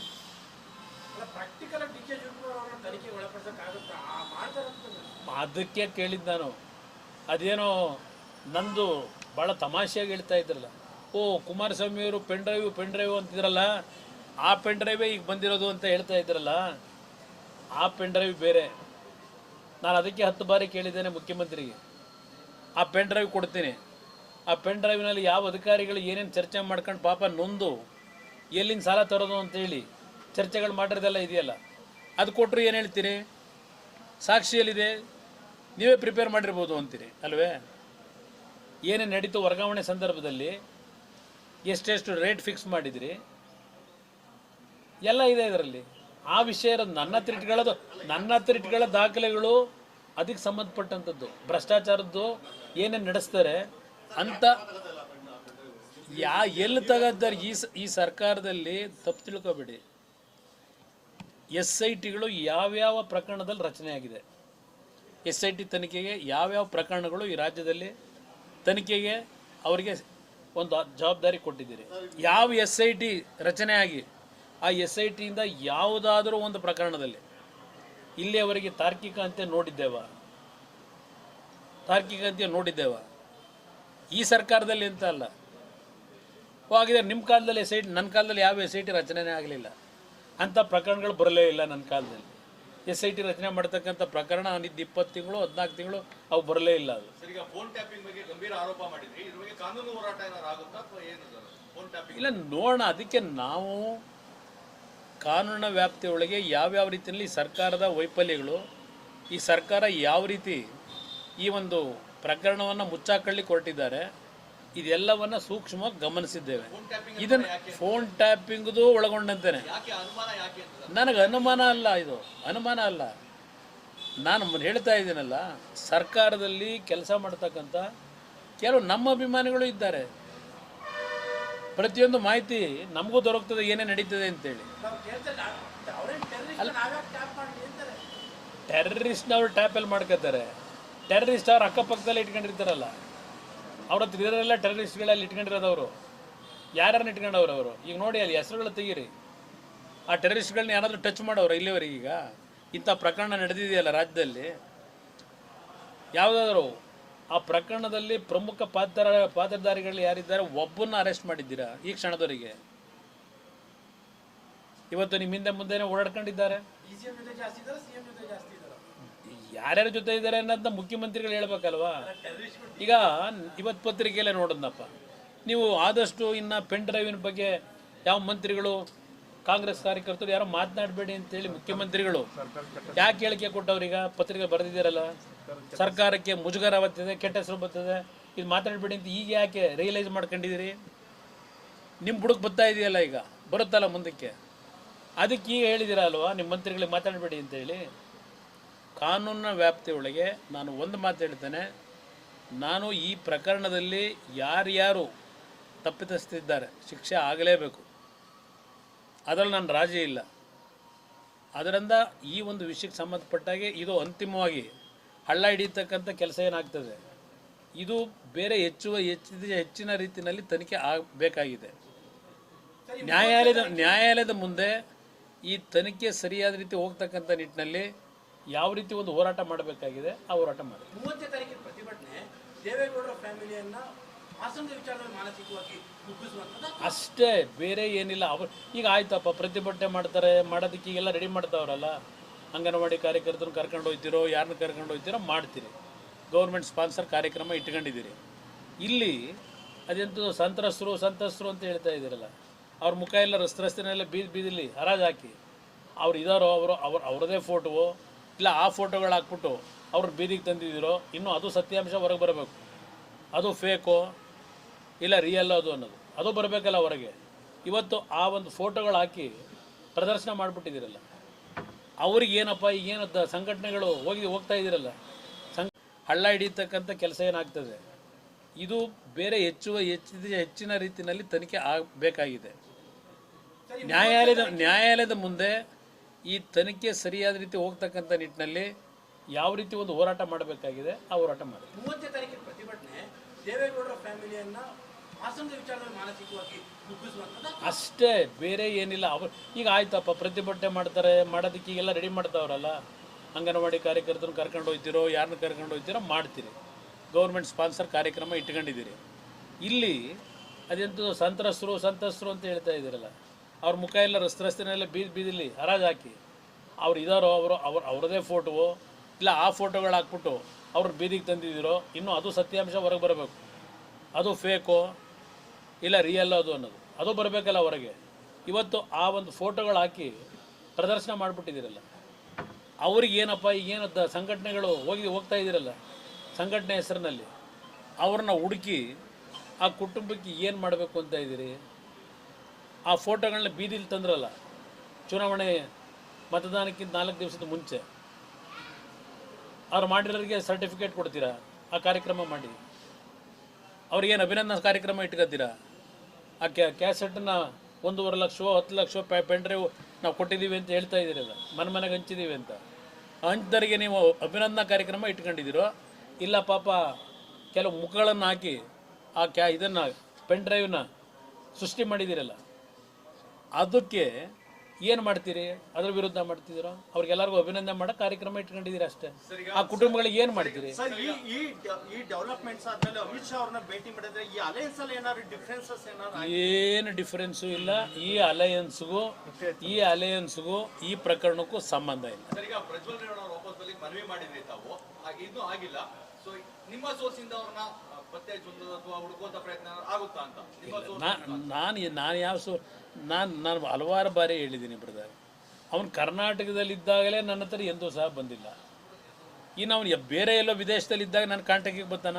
ಅದಕ್ಕೆ ಕೇಳಿದ್ದು ನಾನು. ಅದೇನೋ ನಂದು ಭಾಳ ತಮಾಷೆಯಾಗಿ ಹೇಳ್ತಾ ಇದ್ರಲ್ಲ. ಓ, ಕುಮಾರಸ್ವಾಮಿಯವರು ಪೆನ್ ಡ್ರೈವ್ ಪೆನ್ ಡ್ರೈವ್ ಅಂತಿದ್ರಲ್ಲ, ಆ ಪೆನ್ ಡ್ರೈವೇ ಈಗ ಬಂದಿರೋದು ಅಂತ ಹೇಳ್ತಾ ಇದ್ರಲ್ಲ, ಆ ಪೆನ್ ಡ್ರೈವ್ ಬೇರೆ. ನಾನು ಅದಕ್ಕೆ ಹತ್ತು ಬಾರಿ ಕೇಳಿದ್ದೇನೆ ಮುಖ್ಯಮಂತ್ರಿಗೆ. ಆ ಪೆನ್ ಡ್ರೈವ್ ಕೊಡ್ತೀನಿ. ಆ ಪೆನ್ ಡ್ರೈವ್ನಲ್ಲಿ ಯಾವ ಅಧಿಕಾರಿಗಳು ಏನೇನು ಚರ್ಚೆ ಮಾಡ್ಕೊಂಡು ಪಾಪ ನೊಂದು, ಎಲ್ಲಿಂದ ಸಾಲ ತರೋದು ಅಂತೇಳಿ ಚರ್ಚೆಗಳು ಮಾಡಿರೋದೆಲ್ಲ ಇದೆಯಲ್ಲ, ಅದು ಕೊಟ್ಟರು ಏನು ಹೇಳ್ತೀರಿ? ಸಾಕ್ಷಿಯಲ್ಲಿದೆ, ನೀವೇ ಪ್ರಿಪೇರ್ ಮಾಡಿರ್ಬೋದು ಅಂತೀರಿ, ಅಲ್ವೇ? ಏನೇನು ನಡೀತು ವರ್ಗಾವಣೆ ಸಂದರ್ಭದಲ್ಲಿ, ಎಷ್ಟೆಷ್ಟು ರೇಟ್ ಫಿಕ್ಸ್ ಮಾಡಿದಿರಿ? ಎಲ್ಲ ಇದೆ ಇದರಲ್ಲಿ. ಆ ವಿಷಯ ನನ್ನ ಹತ್ರ ಇಟ್ಕೊಳ್ಳೋದು, ನನ್ನ ಹತ್ರ ಇಟ್ಕೊಳ್ಳೋ ದಾಖಲೆಗಳು ಅದಕ್ಕೆ ಸಂಬಂಧಪಟ್ಟಂಥದ್ದು. ಭ್ರಷ್ಟಾಚಾರದ್ದು ಏನೇನು ನಡೆಸ್ತಾರೆ, ಅಂತ ಯಾ, ಎಲ್ಲಿ ತಗದ್ದಾರೆ ಈ ಈ ಸರ್ಕಾರದಲ್ಲಿ ತಪ್ಪು ತಿಳ್ಕೊಬೇಡಿ. ಎಸ್ ಐ ಟಿಗಳು ಯಾವ್ಯಾವ ಪ್ರಕರಣದಲ್ಲಿ ರಚನೆ ಆಗಿದೆ ಎಸ್ ಐ ಟಿ ತನಿಖೆಗೆ ಯಾವ್ಯಾವ ಪ್ರಕರಣಗಳು ಈ ರಾಜ್ಯದಲ್ಲಿ ತನಿಖೆಗೆ ಅವರಿಗೆ ಒಂದು ಜವಾಬ್ದಾರಿ ಕೊಟ್ಟಿದ್ದೀರಿ. ಯಾವ ಎಸ್ ಐ ಟಿ ರಚನೆ ಆಗಿ ಆ ಎಸ್ ಐ ಟಿಯಿಂದ ಯಾವುದಾದರೂ ಒಂದು ಪ್ರಕರಣದಲ್ಲಿ ಇಲ್ಲಿಯವರೆಗೆ ತಾರ್ಕಿಕ ಅಂತ್ಯ ನೋಡಿದ್ದೇವ? ತಾರ್ಕಿಕ ಅಂತ್ಯ ನೋಡಿದ್ದೇವ? ಈ ಸರ್ಕಾರದಲ್ಲಿ ಅಂತ ಅಲ್ಲ. ಹಾಗಿದ್ರೆ ನಿಮ್ಮ ಕಾಲದಲ್ಲಿ ಎಸ್ ಐ ಟಿ ನನ್ನ ಕಾಲದಲ್ಲಿ ಯಾವ ಎಸ್ ಐ ಟಿ ರಚನೆನೇ ಆಗಲಿಲ್ಲ. ಅಂಥ ಪ್ರಕರಣಗಳು ಬರಲೇ ಇಲ್ಲ ನನ್ನ ಕಾಲದಲ್ಲಿ. ಎಸ್ ಐ ಟಿ ರಚನೆ ಮಾಡ್ತಕ್ಕಂಥ ಪ್ರಕರಣ ಅಂದಿದ್ದು ಇಪ್ಪತ್ತು ತಿಂಗಳು ಹದಿನಾಲ್ಕು ತಿಂಗಳು ಅವು ಬರಲೇ ಇಲ್ಲ ಅದು. ಇಲ್ಲ ನೋಡೋಣ. ಅದಕ್ಕೆ ನಾವು ಕಾನೂನಿನ ವ್ಯಾಪ್ತಿಯೊಳಗೆ ಯಾವ್ಯಾವ ರೀತಿಯಲ್ಲಿ ಸರ್ಕಾರದ ವೈಫಲ್ಯಗಳು ಈ ಸರ್ಕಾರ ಯಾವ ರೀತಿ ಈ ಒಂದು ಪ್ರಕರಣವನ್ನು ಮುಚ್ಚಾಕಳ್ಳಿ ಕೊಟ್ಟಿದ್ದಾರೆ ಇದೆಲ್ಲವನ್ನ ಸೂಕ್ಷ್ಮವಾಗಿ ಗಮನಿಸಿದ್ದೇವೆ. ಇದನ್ನ ಫೋನ್ ಟ್ಯಾಪಿಂಗ್ದು ಒಳಗೊಂಡಂತೇನೆ. ನನಗೆ ಅನುಮಾನ ಅಲ್ಲ ಇದು. ಅನುಮಾನ ಅಲ್ಲ. ನಾನು ಹೇಳ್ತಾ ಇದ್ದೀನಲ್ಲ ಸರ್ಕಾರದಲ್ಲಿ ಕೆಲಸ ಮಾಡ್ತಕ್ಕಂಥ ಕೆಲವು ನಮ್ಮ ಅಭಿಮಾನಿಗಳು ಇದ್ದಾರೆ. ಪ್ರತಿಯೊಂದು ಮಾಹಿತಿ ನಮಗೂ ದೊರಕ್ತದೆ ಏನೇ ನಡೀತದೆ ಅಂತೇಳಿ. ಟೆರ್ರಿಸ್ಟ್ನವ್ರು ಟ್ಯಾಪಲ್ಲಿ ಮಾಡ್ಕೋತಾರೆ ಟೆರರಿಸ್ಟ್ ಅವ್ರು ಅಕ್ಕಪಕ್ಕದಲ್ಲಿ ಇಟ್ಕೊಂಡಿರ್ತಾರಲ್ಲ. ಅವ್ರ ಹತ್ರ ಟೆರರಿಸ್ಟ್ಗಳಲ್ಲಿ ಟೆರ್ರರಿಸ್ಟ್ಗಳಲ್ಲಿ ಇಟ್ಕೊಂಡಿರೋದವರು. ಯಾರನ್ನ ಇಟ್ಕೊಂಡವ್ರು ಅವರು? ಈಗ ನೋಡಿ ಅಲ್ಲಿ ಹೆಸರುಗಳು ತೆಗೀರಿ. ಆ ಟೆರರಿಸ್ಟ್ಗಳನ್ನ ಯಾರಾದರೂ ಟಚ್ ಮಾಡೋರು ಇಲ್ಲಿವರೆಗೆ ಈಗ? ಇಂಥ ಪ್ರಕರಣ ನಡೆದಿದೆಯಲ್ಲ ರಾಜ್ಯದಲ್ಲಿ? ಯಾವುದಾದ್ರು ಆ ಪ್ರಕರಣದಲ್ಲಿ ಪ್ರಮುಖ ಪಾತ್ರ ಪಾತ್ರಧಾರಿಗಳು ಯಾರಿದ್ದಾರೆ ಒಬ್ಬನ್ನ ಅರೆಸ್ಟ್ ಮಾಡಿದ್ದೀರಾ ಈ ಕ್ಷಣದವರಿಗೆ? ಇವತ್ತು ನಿಮ್ಮ ಹಿಂದೆ ಮುಂದೆನೇ ಓಡಾಡ್ಕೊಂಡಿದ್ದಾರೆ. ಯಾರ್ಯಾರ ಜೊತೆ ಇದ್ದಾರೆ ಅನ್ನೋದನ್ನ ಮುಖ್ಯಮಂತ್ರಿಗಳು ಹೇಳ್ಬೇಕಲ್ವಾ? ಈಗ ಇವತ್ತು ಪತ್ರಿಕೆಯಲ್ಲೇ ನೋಡೋದಪ್ಪ ನೀವು ಆದಷ್ಟು ಇನ್ನು ಪೆನ್ ಡ್ರೈವಿನ ಬಗ್ಗೆ ಯಾವ ಮಂತ್ರಿಗಳು, ಕಾಂಗ್ರೆಸ್ ಕಾರ್ಯಕರ್ತರು ಯಾರೋ ಮಾತನಾಡಬೇಡಿ ಅಂತೇಳಿ ಮುಖ್ಯಮಂತ್ರಿಗಳು ಯಾಕೆ ಹೇಳಿಕೆ ಕೊಟ್ಟವ್ರೀಗ ಪತ್ರಿಕೆ ಬರೆದಿದ್ದೀರಲ್ಲ. ಸರ್ಕಾರಕ್ಕೆ ಮುಜುಗರ ಬರ್ತದೆ ಕೆಟ್ಟ ಹೆಸರು ಬರ್ತದೆ. ಇದು ಮಾತಾಡಬೇಡಿ ಅಂತ ಈಗ ಯಾಕೆ ರಿಯಲೈಸ್ ಮಾಡ್ಕೊಂಡಿದ್ದೀರಿ? ನಿಮ್ಮ ಬುಡಕ್ಕೆ ಬರ್ತಾ ಇದೆಯಲ್ಲ ಈಗ, ಬರುತ್ತಲ್ಲ ಮುಂದಕ್ಕೆ. ಅದಕ್ಕೆ ಈಗ ಹೇಳಿದಿರ ಅಲ್ವಾ ನಿಮ್ಮ ಮಂತ್ರಿಗಳಿಗೆ ಮಾತಾಡಬೇಡಿ ಅಂತೇಳಿ. ಕಾನೂನಿನ ವ್ಯಾಪ್ತಿಯೊಳಗೆ ನಾನು ಒಂದು ಮಾತು ಹೇಳ್ತೇನೆ. ನಾನು ಈ ಪ್ರಕರಣದಲ್ಲಿ ಯಾರ್ಯಾರು ತಪ್ಪಿತಸ್ಥಿದ್ದಾರೆ ಶಿಕ್ಷೆ ಆಗಲೇಬೇಕು. ಅದರಲ್ಲಿ ನಾನು ರಾಜಿ ಇಲ್ಲ. ಅದರಿಂದ ಈ ಒಂದು ವಿಷಯಕ್ಕೆ ಸಂಬಂಧಪಟ್ಟಾಗೆ ಇದು ಅಂತಿಮವಾಗಿ ಹಳ್ಳ ಹಿಡಿಯತಕ್ಕಂಥ ಕೆಲಸ ಏನಾಗ್ತದೆ? ಇದು ಬೇರೆ ಹೆಚ್ಚುವ ಹೆಚ್ಚಿದ ಹೆಚ್ಚಿನ ರೀತಿಯಲ್ಲಿ ತನಿಖೆ ಆಗಬೇಕಾಗಿದೆ. ನ್ಯಾಯಾಲಯದ ನ್ಯಾಯಾಲಯದ ಮುಂದೆ ಈ ತನಿಖೆ ಸರಿಯಾದ ರೀತಿ ಹೋಗ್ತಕ್ಕಂಥ ನಿಟ್ಟಿನಲ್ಲಿ ಯಾವ ರೀತಿ ಒಂದು ಹೋರಾಟ ಮಾಡಬೇಕಾಗಿದೆ ಆ ಹೋರಾಟ ಮಾಡಿ. ಮೂವತ್ತನೇ ತಾರೀಕಿನ ಪ್ರತಿಭಟನೆ ದೇವೇಗೌಡರ ಫ್ಯಾಮಿಲಿಯನ್ನ ಅಷ್ಟೇ ಬೇರೆ ಏನಿಲ್ಲ. ಅವ್ರು ಈಗ ಆಯ್ತಪ್ಪ ಪ್ರತಿಭಟನೆ ಮಾಡ್ತಾರೆ ಮಾಡೋದಕ್ಕೆ ಈಗೆಲ್ಲ ರೆಡಿ ಮಾಡ್ತಾವ್ರಲ್ಲ. ಅಂಗನವಾಡಿ ಕಾರ್ಯಕರ್ತರನ್ನ ಕರ್ಕೊಂಡು ಹೋಗ್ತಿರೋ ಯಾರನ್ನ ಕರ್ಕೊಂಡು ಹೋಗ್ತಿರೋ ಮಾಡ್ತೀರಿ. ಗೌರ್ಮೆಂಟ್ ಸ್ಪಾನ್ಸರ್ ಕಾರ್ಯಕ್ರಮ ಇಟ್ಕೊಂಡಿದ್ದೀರಿ. ಇಲ್ಲಿ ಅದೆಂತೂ ಸಂತ್ರಸ್ತರು ಸಂತ್ರಸ್ತರು ಅಂತ ಹೇಳ್ತಾ ಇದ್ದೀರಲ್ಲ. ಅವ್ರ ಮುಖ ಎಲ್ಲ ರಸ್ತೆ ರಸ್ತೆನೆಲ್ಲ ಬೀದಿ ಬೀದಿಲಿ ಹರಾಜು ಹಾಕಿ ಅವ್ರು ಇದಾರೋ ಅವರು ಅವ್ರ ಅವ್ರದೇ ಫೋಟೋ ಇಲ್ಲ ಆ ಫೋಟೋಗಳು ಹಾಕ್ಬಿಟ್ಟು ಅವ್ರ ಬೀದಿಗೆ ತಂದಿದ್ದೀರೋ ಇನ್ನೂ ಅದು ಸತ್ಯಾಂಶ ಹೊರಗೆ ಬರಬೇಕು. ಅದು ಫೇಕೋ ಇಲ್ಲ ರಿಯಲ್ ಅದು ಅನ್ನೋದು. ಅದು ಬರಬೇಕಲ್ಲ ಹೊರಗೆ. ಇವತ್ತು ಆ ಒಂದು ಫೋಟೋಗಳು ಹಾಕಿ ಪ್ರದರ್ಶನ ಮಾಡಿಬಿಟ್ಟಿದ್ದೀರಲ್ಲ. ಅವ್ರಿಗೆ ಏನಪ್ಪ ಈಗೇನು ಸಂಘಟನೆಗಳು ಹೋಗಿ ಹೋಗ್ತಾ ಇದ್ದೀರಲ್ಲ. ಸಂ ಹಳ್ಳ ಹಿಡಿತಕ್ಕಂಥ ಕೆಲಸ ಏನಾಗ್ತದೆ? ಇದು ಬೇರೆ ಹೆಚ್ಚುವ ಹೆಚ್ಚಿದ ಹೆಚ್ಚಿನ ರೀತಿಯಲ್ಲಿ ತನಿಖೆ ಆಗಬೇಕಾಗಿದೆ. ನ್ಯಾಯಾಲಯದ ನ್ಯಾಯಾಲಯದ ಮುಂದೆ ಈ ತನಿಖೆ ಸರಿಯಾದ ರೀತಿ ಹೋಗ್ತಕ್ಕಂಥ ನಿಟ್ಟಿನಲ್ಲಿ ಯಾವ ರೀತಿ ಒಂದು ಹೋರಾಟ ಮಾಡಬೇಕಾಗಿದೆ ಆ ಹೋರಾಟ ಮಾಡಿ. ಮೂವತ್ತನೇ ತಾರೀಕಿನ ಪ್ರತಿಭಟನೆ ದೇವೇಗೌಡರ ಫ್ಯಾಮಿಲಿಯನ್ನ ವಿಚಾರದಲ್ಲಿ ಮಾನಸಿಕವಾಗಿ ಅಷ್ಟೇ ಬೇರೆ ಏನಿಲ್ಲ. ಅವ್ರು ಈಗ ಆಯ್ತಪ್ಪ ಪ್ರತಿಭಟನೆ ಮಾಡ್ತಾರೆ ಮಾಡೋದಕ್ಕೆ ಈಗೆಲ್ಲ ರೆಡಿ ಮಾಡ್ತಾವ್ರಲ್ಲ ಅಂಗನವಾಡಿ ಕಾರ್ಯಕರ್ತರನ್ನ ಕರ್ಕೊಂಡು ಹೋಗ್ತಿರೋ ಯಾರನ್ನ ಕರ್ಕೊಂಡು ಹೋಗ್ತಿರೋ ಮಾಡ್ತೀರಿ. ಗೌರ್ಮೆಂಟ್ ಸ್ಪಾನ್ಸರ್ ಕಾರ್ಯಕ್ರಮ ಇಟ್ಕೊಂಡಿದ್ದೀರಿ. ಇಲ್ಲಿ ಅದೆಂತೂ ಸಂತ್ರಸ್ತರು ಸಂತ್ರಸ್ತರು ಅಂತ ಹೇಳ್ತಾ ಇದ್ದೀರಲ್ಲ. ಅವ್ರ ಮುಖ ಎಲ್ಲ ರಸ್ತೆ ರಸ್ತೆನೆಲ್ಲ ಬೀದಿ ಬೀದಿಲಿ, ಹರಾಜು ಹಾಕಿ. ಅವ್ರು ಇದಾರೋ ಅವರು, ಅವ್ರ, ಅವ್ರದೇ ಫೋಟೋ ಇಲ್ಲ ಆ ಫೋಟೋಗಳು ಹಾಕ್ಬಿಟ್ಟು ಅವ್ರ ಬೀದಿಗೆ ತಂದಿದ್ದೀರೋ, ಇನ್ನೂ ಅದು ಸತ್ಯಾಂಶ ಹೊರಗೆ ಬರಬೇಕು. ಅದು ಫೇಕೋ ಇಲ್ಲ ರಿಯಲ್ ಅದು ಅನ್ನೋದು. ಅದು ಬರಬೇಕಲ್ಲ ಹೊರಗೆ. ಇವತ್ತು ಆ ಒಂದು ಫೋಟೋಗಳು ಹಾಕಿ ಪ್ರದರ್ಶನ ಮಾಡಿಬಿಟ್ಟಿದ್ದೀರಲ್ಲ. ಅವ್ರಿಗೆ ಏನಪ್ಪ, ಈಗೇನು ದ ಸಂಘಟನೆಗಳು ಹೋಗಿ ಹೋಗ್ತಾ ಇದ್ದೀರಲ್ಲ, ಸಂಘಟನೆ ಹೆಸರಿನಲ್ಲಿ. ಅವ್ರನ್ನ ಹುಡುಕಿ ಆ ಕುಟುಂಬಕ್ಕೆ ಏನು ಮಾಡಬೇಕು ಅಂತ ಇದ್ದೀರಿ? ಆ ಫೋಟೋಗಳನ್ನ ಬೀದಿಲಿ ತಂದ್ರಲ್ಲ, ಚುನಾವಣೆ ಮತದಾನಕ್ಕಿಂತ ನಾಲ್ಕು ದಿವಸದ ಮುಂಚೆ. ಅವ್ರು ಮಾಡಿರೋರಿಗೆ ಸರ್ಟಿಫಿಕೇಟ್ ಕೊಡ್ತೀರಾ? ಆ ಕಾರ್ಯಕ್ರಮ ಮಾಡಿ. ಅವ್ರಿಗೇನು ಅಭಿನಂದನಾ ಕಾರ್ಯಕ್ರಮ ಇಟ್ಕೋತೀರಾ? ಆ ಕ್ಯಾ ಕ್ಯಾಸೆಟನ್ನು ಒಂದೂವರೆ ಲಕ್ಷವೋ, ಹತ್ತು ಲಕ್ಷ ಪೆನ್ ಡ್ರೈವ್ ನಾವು ಕೊಟ್ಟಿದ್ದೀವಿ ಅಂತ ಹೇಳ್ತಾ ಇದ್ದೀರಲ್ಲ, ಮನೆ ಮನೆಗೆ ಹಂಚಿದ್ದೀವಿ ಅಂತ. ಹಂಚಿದವರಿಗೆ ನೀವು ಅಭಿನಂದನಾ ಕಾರ್ಯಕ್ರಮ ಇಟ್ಕೊಂಡಿದ್ದೀರೋ, ಇಲ್ಲ ಪಾಪ ಕೆಲವು ಮುಖಗಳನ್ನು ಹಾಕಿ ಆ ಕ್ಯಾ, ಇದನ್ನು ಪೆನ್ ಡ್ರೈವ್ನ ಸೃಷ್ಟಿ ಮಾಡಿದ್ದೀರಲ್ಲ ಅದಕ್ಕೆ ಏನು ಮಾಡ್ತೀರಿ? ಅದ್ರ ವಿರುದ್ಧ ಮಾಡ್ತಿದ್ದೀರಾ? ಅವ್ರಿಗೆಲ್ಲರಿಗೂ ಅಭಿನಂದನೆ ಮಾಡೋ ಕಾರ್ಯಕ್ರಮ ಇಟ್ಕೊಂಡಿದ್ದೀರಿ ಅಷ್ಟೇ. ಆ ಕುಟುಂಬಗಳಿಗೆ ಏನು ಮಾಡ್ತೀರಿ? ಸರ್ ಈ ಈ ಈ ಡೆವಲಪ್ಮೆಂಟ್ಸ್ ಆದ್ಮೇಲೆ ಅಮಿತ್ ಶಾ ಅವ್ರನ್ನ ಭೇಟಿ ಮಾಡಿದ್ರೆ ಈ ಅಲಯನ್ಸ್ ಅಲ್ಲಿ ಏನಾದ್ರು ಡಿಫ್ರೆನ್ಸಸ್ ಏನಾದ್ರು ಏನು ಡಿಫರೆನ್ಸು ಇಲ್ಲ. ಈ ಅಲಯನ್ಸ್ಗೂ ಈ ಅಲಯನ್ಸ್ಗೂ ಈ ಪ್ರಕರಣಕ್ಕೂ ಸಂಬಂಧ ಇಲ್ಲ. ನಾನು ನಾನು ಯಾವ ಸು ನಾನು ನಾನು ಹಲವಾರು ಬಾರಿ ಹೇಳಿದ್ದೀನಿ ಬ್ರದರ್. ಅವನು ಕರ್ನಾಟಕದಲ್ಲಿದ್ದಾಗಲೇ ನನ್ನ ಹತ್ರ ಎಂದೂ ಸಹ ಬಂದಿಲ್ಲ. ಇನ್ನು ಅವನು ಬೇರೆ ಎಲ್ಲೋ ವಿದೇಶದಲ್ಲಿ ಇದ್ದಾಗ ನನ್ನ ಕಾಂಟ್ಯಾಕ್ಟಿಗೆ ಬರ್ತಾನ?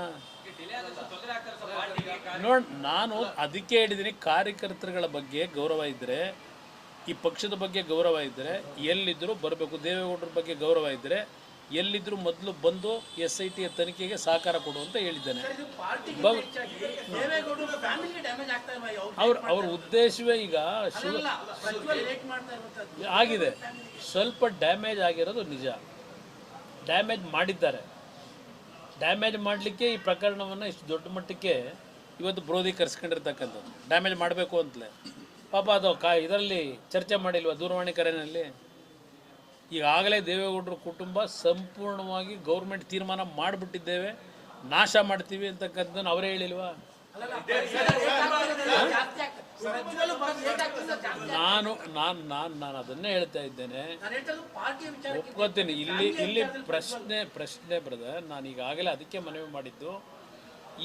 ನೋಡ್, ನಾನು ಅದಕ್ಕೆ ಹೇಳಿದ್ದೀನಿ, ಕಾರ್ಯಕರ್ತರುಗಳ ಬಗ್ಗೆ ಗೌರವ ಇದ್ದರೆ ಈ ಪಕ್ಷದ ಬಗ್ಗೆ ಗೌರವ ಇದ್ದರೆ ಎಲ್ಲಿದ್ದರೂ ಬರಬೇಕು, ದೇವೇಗೌಡರ ಬಗ್ಗೆ ಗೌರವ ಇದ್ದರೆ ಎಲ್ಲಿದ್ದರೂ ಮೊದಲು ಬಂದು ಎಸ್ ಐ ಟಿಯ ತನಿಖೆಗೆ ಸಹಕಾರ ಕೊಡು ಅಂತ ಹೇಳಿದ್ದೇನೆ. ಅವ್ರು ಅವ್ರ ಉದ್ದೇಶವೇ ಈಗ ಆಗಿದೆ. ಸ್ವಲ್ಪ ಡ್ಯಾಮೇಜ್ ಆಗಿರೋದು ನಿಜ. ಡ್ಯಾಮೇಜ್ ಮಾಡಿದ್ದಾರೆ. ಡ್ಯಾಮೇಜ್ ಮಾಡಲಿಕ್ಕೆ ಈ ಪ್ರಕರಣವನ್ನು ಇಷ್ಟು ದೊಡ್ಡ ಮಟ್ಟಕ್ಕೆ ಇವತ್ತು ಬ್ರೋದಿ ಕರ್ಸ್ಕೊಂಡಿರ್ತಕ್ಕಂಥದ್ದು ಡ್ಯಾಮೇಜ್ ಮಾಡಬೇಕು ಅಂತಲೇ. ಪಾಪ ಅದು ಕಾ ಇದರಲ್ಲಿ ಚರ್ಚೆ ಮಾಡಿಲ್ವಾ ದೂರವಾಣಿ ಕರೆನಲ್ಲಿ? ಈಗಾಗಲೇ ದೇವೇಗೌಡರ ಕುಟುಂಬ ಸಂಪೂರ್ಣವಾಗಿ ಗೌರ್ಮೆಂಟ್ ತೀರ್ಮಾನ ಮಾಡಿಬಿಟ್ಟಿದ್ದೇವೆ. ನಾಶ ಮಾಡ್ತೀವಿ ಅಂತಕ್ಕಂಥದ್ದನ್ನು ಅವರೇ ಹೇಳಿಲ್ವಾ? ನಾನು ನಾನು ನಾನು ನಾನು ಅದನ್ನೇ ಹೇಳ್ತಾ ಇದ್ದೇನೆ. ಒಪ್ಕೋತೀನಿ. ಇಲ್ಲಿ ಇಲ್ಲಿ ಪ್ರಶ್ನೆ ಪ್ರಶ್ನೆ ಬ್ರದರ್, ನಾನು ಈಗಾಗಲೇ ಅದಕ್ಕೆ ಮನವಿ ಮಾಡಿದ್ದು,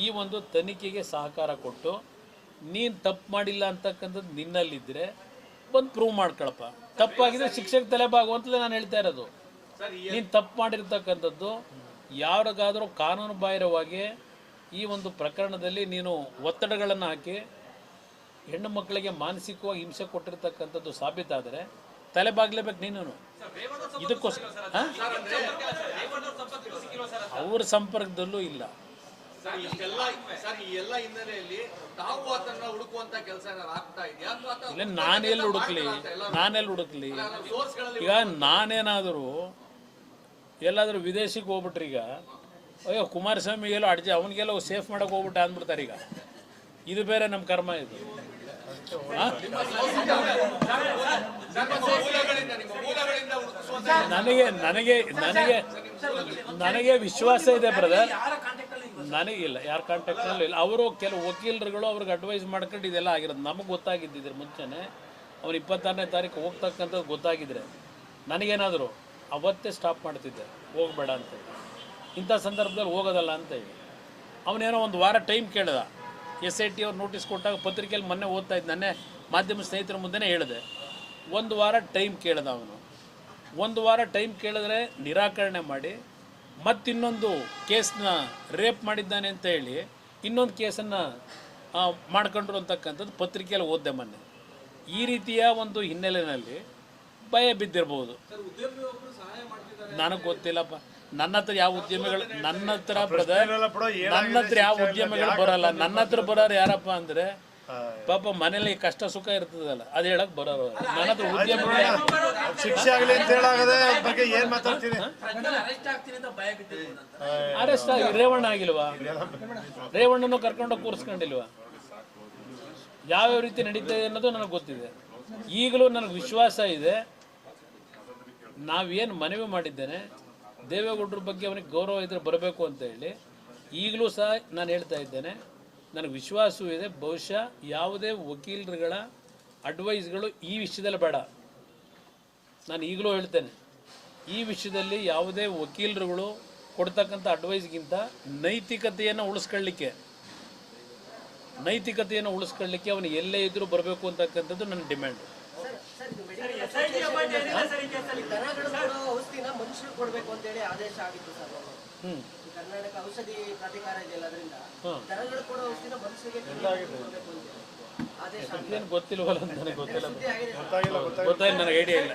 ಈ ಒಂದು ತನಿಖೆಗೆ ಸಹಕಾರ ಕೊಟ್ಟು, ನೀನು ತಪ್ಪು ಮಾಡಿಲ್ಲ ಅಂತಕ್ಕಂಥದ್ದು ನಿನ್ನಲ್ಲಿದ್ದರೆ ಬಂದು ಪ್ರೂವ್ ಮಾಡ್ಕೊಳಪ್ಪ. ತಪ್ಪಾಗಿದ್ರೆ ಶಿಕ್ಷಕ ತಲೆಬಾಗು ಅಂತಲೇ ನಾನು ಹೇಳ್ತಾ ಇರೋದು. ನೀನು ತಪ್ಪು ಮಾಡಿರ್ತಕ್ಕಂಥದ್ದು ಯಾರಿಗಾದರೂ ಕಾನೂನು ಬಾಹಿರವಾಗಿ ಈ ಒಂದು ಪ್ರಕರಣದಲ್ಲಿ ನೀನು ಒತ್ತಡಗಳನ್ನು ಹಾಕಿ ಹೆಣ್ಣು ಮಕ್ಕಳಿಗೆ ಮಾನಸಿಕವಾಗಿ ಹಿಂಸೆ ಕೊಟ್ಟಿರ್ತಕ್ಕಂಥದ್ದು ಸಾಬೀತಾದರೆ ತಲೆಬಾಗ್ಲೇಬೇಕು ನೀನು ಇದಕ್ಕೋಸ್ಕರ? ಅವ್ರ ಸಂಪರ್ಕದಲ್ಲೂ ಇಲ್ಲ. ಸರ್ ಇಷ್ಟೆಲ್ಲ ಸರ್ ಈ ಎಲ್ಲ ಹಿನ್ನೆಲೆಯಲ್ಲಿ ತಾವು ಆತನ ಹುಡುಕುವಂತ ಕೆಲಸ ಏನಾದ್ರು ಆಗ್ತಾ ಇದೆಯಾ? ಅಥವಾ ಆತ ಇಲ್ಲ ನಾನೆಲ್ಲಿ ಹುಡುಕ್ಲಿ? ನಾನೆಲ್ಲಿ ಹುಡುಕ್ಲಿ? ಈಗ ನಾನೇನಾದರೂ ಎಲ್ಲಾದರೂ ವಿದೇಶಕ್ಕೆ ಹೋಗ್ಬಿಟ್ರೆ ಈಗ ಅಯ್ಯೋ ಕುಮಾರಸ್ವಾಮಿ ಎಲ್ಲೋ ಅಡ್ಜಿ ಅವನಿಗೆಲ್ಲ ಸೇಫ್ ಮಾಡೋಕೆ ಹೋಗ್ಬಿಟ್ಟೆ ಅಂದ್ಬಿಡ್ತಾರೆ ಈಗ. ಇದು ಬೇರೆ ನಮ್ಮ ಕರ್ಮ ಇದು. ನನಗೆ ನನಗೆ ನನಗೆ ನನಗೆ ವಿಶ್ವಾಸ ಇದೆ ಬ್ರದರ್? ನನಗಿಲ್ಲ ಯಾರ ಕಾಂಟ್ಯಾಕ್ಟ್ನಲ್ಲೂ ಇಲ್ಲ. ಅವರು ಕೆಲವು ವಕೀಲರುಗಳು ಅವ್ರಿಗೆ ಅಡ್ವೈಸ್ ಮಾಡ್ಕೊಂಡು ಇದೆಲ್ಲ ಆಗಿರೋದು ನಮಗೆ ಗೊತ್ತಾಗಿದ್ದಿದ್ರೆ ಮುಂಚೆನೆ ಅವ್ನು ಇಪ್ಪತ್ತಾರನೇ ತಾರೀಕು ಹೋಗ್ತಕ್ಕಂಥದ್ದು ಗೊತ್ತಾಗಿದ್ರೆ ನನಗೇನಾದರೂ ಅವತ್ತೇ ಸ್ಟಾಪ್ ಮಾಡ್ತಿದ್ದೆ, ಹೋಗಬೇಡ ಅಂತ ಇಂಥ ಸಂದರ್ಭದಲ್ಲಿ ಹೋಗೋದಲ್ಲ ಅಂತ ಹೇಳಿ. ಅವನೇನೋ ಒಂದು ವಾರ ಟೈಮ್ ಕೇಳ್ದ. ಎಸ್ ಐ ಟಿ ಅವ್ರು ನೋಟಿಸ್ ಕೊಟ್ಟಾಗ ಪತ್ರಿಕೆಯಲ್ಲಿ ಮೊನ್ನೆ ಓದ್ತಾ ಇದ್ದಾನೆ. ನನ್ನೇ ಮಾಧ್ಯಮ ಸ್ನೇಹಿತರ ಮುಂದೆನೇ ಹೇಳಿದೆ. ಒಂದು ವಾರ ಟೈಮ್ ಕೇಳಿದ ಅವನು. ಒಂದು ವಾರ ಟೈಮ್ ಕೇಳಿದ್ರೆ ನಿರಾಕರಣೆ ಮಾಡಿ ಮತ್ತಿನ್ನೊಂದು ಕೇಸನ್ನ ರೇಪ್ ಮಾಡಿದ್ದಾನೆ ಅಂತ ಹೇಳಿ ಇನ್ನೊಂದು ಕೇಸನ್ನು ಮಾಡ್ಕೊಂಡ್ರು ಅಂತಕ್ಕಂಥದ್ದು ಪತ್ರಿಕೆಯಲ್ಲಿ ಓದ್ದೆ ಮೊನ್ನೆ. ಈ ರೀತಿಯ ಒಂದು ಹಿನ್ನೆಲೆಯಲ್ಲಿ ಭಯ ಬಿದ್ದಿರ್ಬೋದು. ನನಗೆ ಗೊತ್ತಿಲ್ಲಪ್ಪ. ನನ್ನ ಹತ್ರ ಯಾವ ಉದ್ಯಮಿಗಳು ನನ್ನ ಹತ್ರ ಬ್ರದರ್ ನನ್ನ ಹತ್ರ ಯಾವ ಉದ್ಯಮಿಗಳು ಬರಲ್ಲ. ನನ್ನ ಹತ್ರ ಬರೋರು ಯಾರಪ್ಪ ಅಂದ್ರೆ ಪಾಪ ಮನೇಲಿ ಕಷ್ಟ ಸುಖ ಇರ್ತದಲ್ಲ ಅದ್ ಹೇಳಕ್ ಬರೋರು ನನ್ನ ಹತ್ರ ಉದ್ಯಮಿಗಳು ಶಿಕ್ಷೆ ಆಗಲಿ ಅಂತ ಹೇಳಾಗದೆ ಬಗ್ಗೆ ಏನ್ ಮಾತಾಡ್ತೀನಿ? ಅರೆಸ್ಟ್ ಆಗ್ತೀನಿ ಅಂತ ಭಯ ಬಿದ್ದಿರ್ಬೋದು ಅರೆಸ್ಟ್ ಆಗಿ ರೇವಣ್ಣ ಆಗಿಲ್ವಾ? ರೇವಣ್ಣನು ಕರ್ಕೊಂಡು ಕೂರಿಸ್ಕೊಂಡಿಲ್ವಾ? ಯಾವ್ಯಾವ ರೀತಿ ನಡೀತದೆ ಅನ್ನೋದು ನನಗೆ ಗೊತ್ತಿದೆ. ಈಗಲೂ ನನಗೆ ವಿಶ್ವಾಸ ಇದೆ. ನಾವೇನು ಮನವಿ ಮಾಡಿದ್ದೇನೆ ದೇವೇಗೌಡರ ಬಗ್ಗೆ ಅವನಿಗೆ ಗೌರವ ಇದ್ರೆ ಬರಬೇಕು ಅಂತ ಹೇಳಿ ಈಗಲೂ ಸಹ ನಾನು ಹೇಳ್ತಾ ಇದ್ದೇನೆ ನನಗೆ ವಿಶ್ವಾಸವೂ ಇದೆ ಬಹುಶಃ ಯಾವುದೇ ವಕೀಲರುಗಳ ಅಡ್ವೈಸ್ಗಳು ಈ ವಿಷಯದಲ್ಲಿ ಬೇಡ. ನಾನು ಈಗಲೂ ಹೇಳ್ತೇನೆ ಈ ವಿಷಯದಲ್ಲಿ ಯಾವುದೇ ವಕೀಲರುಗಳು ಕೊಡ್ತಕ್ಕಂಥ ಅಡ್ವೈಸ್ಗಿಂತ ನೈತಿಕತೆಯನ್ನು ಉಳಿಸ್ಕೊಳ್ಳಿಕ್ಕೆ ನೈತಿಕತೆಯನ್ನು ಉಳಿಸ್ಕೊಳ್ಳಿಕ್ಕೆ ಅವನು ಎಲ್ಲೇ ಇದ್ದರೂ ಬರಬೇಕು ಅಂತಕ್ಕಂಥದ್ದು ನನ್ನ ಡಿಮ್ಯಾಂಡ್ ದನಗಳು ಕೊಡಬೇಕು ಅಂತ ಹೇಳಿ ಅಂತೇಳಿ ಆದೇಶ ಆಗಿತ್ತು ಸರ್ ಹ್ಞೂ ಕರ್ನಾಟಕ ಔಷಧಿ ಪ್ರಾಧಿಕಾರ ಇದೆಯಲ್ಲ ಅದರಿಂದ ದರಗಳು ಕೊಡೋ ಔಷಧಿನ ಮನುಷ್ಯರಿಗೆ ಕೊಡ್ಬೇಕು ಅಂತೇಳಿ ಆದೇಶ ಏನು ಗೊತ್ತಿಲ್ವಲ್ಲ ಅಂತ ನನಗೆ ಗೊತ್ತಿಲ್ಲ. ಗೊತ್ತಾಗಿಲ್ಲ ಗೊತ್ತಾಗಿಲ್ಲ ಗೊತ್ತಾಯ್ತು ನನಗೆ ಐಡಿಯಾ ಇಲ್ಲ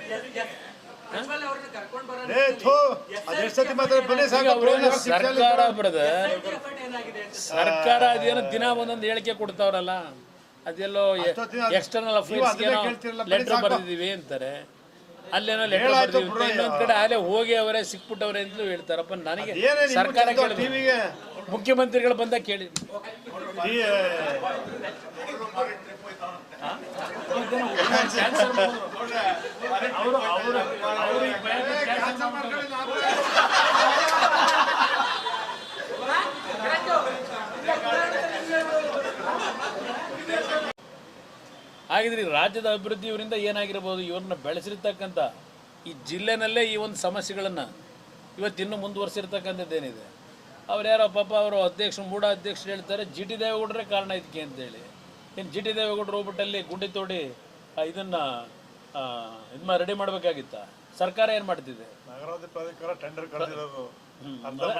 ಸರ್ಕಾರ ಬ್ರದರ್ ಎಫರ್ಟ್ ಏನಾಗಿದೆ ಅಂತ ಸರ್ಕಾರ ಅದೇನೋ ದಿನ ಒಂದೊಂದು ಹೇಳಿಕೆ ಕೊಡ್ತಾವ್ರಲ್ಲ ಅದೆಲ್ಲೋ ಎಕ್ಸ್ಟರ್ನಲ್ ಅಫೇರ್ಸ್ ಲೆಟರ್. ಬರೆದಿದ್ದೀವಿ ಅಂತಾರೆ ಅಲ್ಲೇನೋ ಲೆಟರ್ ಹೇಳಾಯ್ತು ಬಿಡು. ಇನ್ನೊಂದ್ ಕಡೆ ಅಲ್ಲೇ ಹೋಗಿ ಅವರೇ ಸಿಕ್ಬಿಟ್ಟವ್ರೆ ಅಂತಲೂ ಹೇಳ್ತಾರಪ್ಪ ನನಗೆ ಏನೇ ಸರ್ಕಾರ ಕೇಳಿದ್ರು. ಟಿವಿಗೆ? ಮುಖ್ಯಮಂತ್ರಿಗಳು ಬಂದಾಗ ಕೇಳಿ. ಹಾಗಿದ್ರೆ ರಾಜ್ಯದ ಅಭಿವೃದ್ಧಿ ಇವರಿಂದ ಏನಾಗಿರ್ಬೋದು? ಇವ್ರನ್ನ ಬೆಳೆಸಿರ್ತಕ್ಕಂಥ ಈ ಜಿಲ್ಲೆನಲ್ಲೇ ಈ ಒಂದು ಸಮಸ್ಯೆಗಳನ್ನು ಇವತ್ತು ಇನ್ನೂ ಮುಂದುವರ್ಸಿರ್ತಕ್ಕಂಥದ್ದೇನಿದೆ ಅವ್ರು ಯಾರೋ ಪಾಪ ಅವರು ಅಧ್ಯಕ್ಷರು ಮೂಢ ಅಧ್ಯಕ್ಷರು ಹೇಳ್ತಾರೆ ಜಿ ಟಿ ದೇವೇಗೌಡರೇ ಕಾರಣ ಇದಕ್ಕೆ ಅಂತೇಳಿ. ಇನ್ನು ಜಿ ಟಿ ದೇವೇಗೌಡರು ಹೋಗ್ಬಿಟ್ಟಲ್ಲಿ ಗುಂಡಿ ತೋಡಿ ಇದನ್ನು ಇದು ರೆಡಿ ಮಾಡಬೇಕಾಗಿತ್ತ? ಸರ್ಕಾರ ಏನು ಮಾಡ್ತಿದೆ? ನಗರಾಭಿವೃದ್ಧಿ ಪ್ರಾಧಿಕಾರ ಟೆಂಡರ್ ಕರೆದಿರೋದು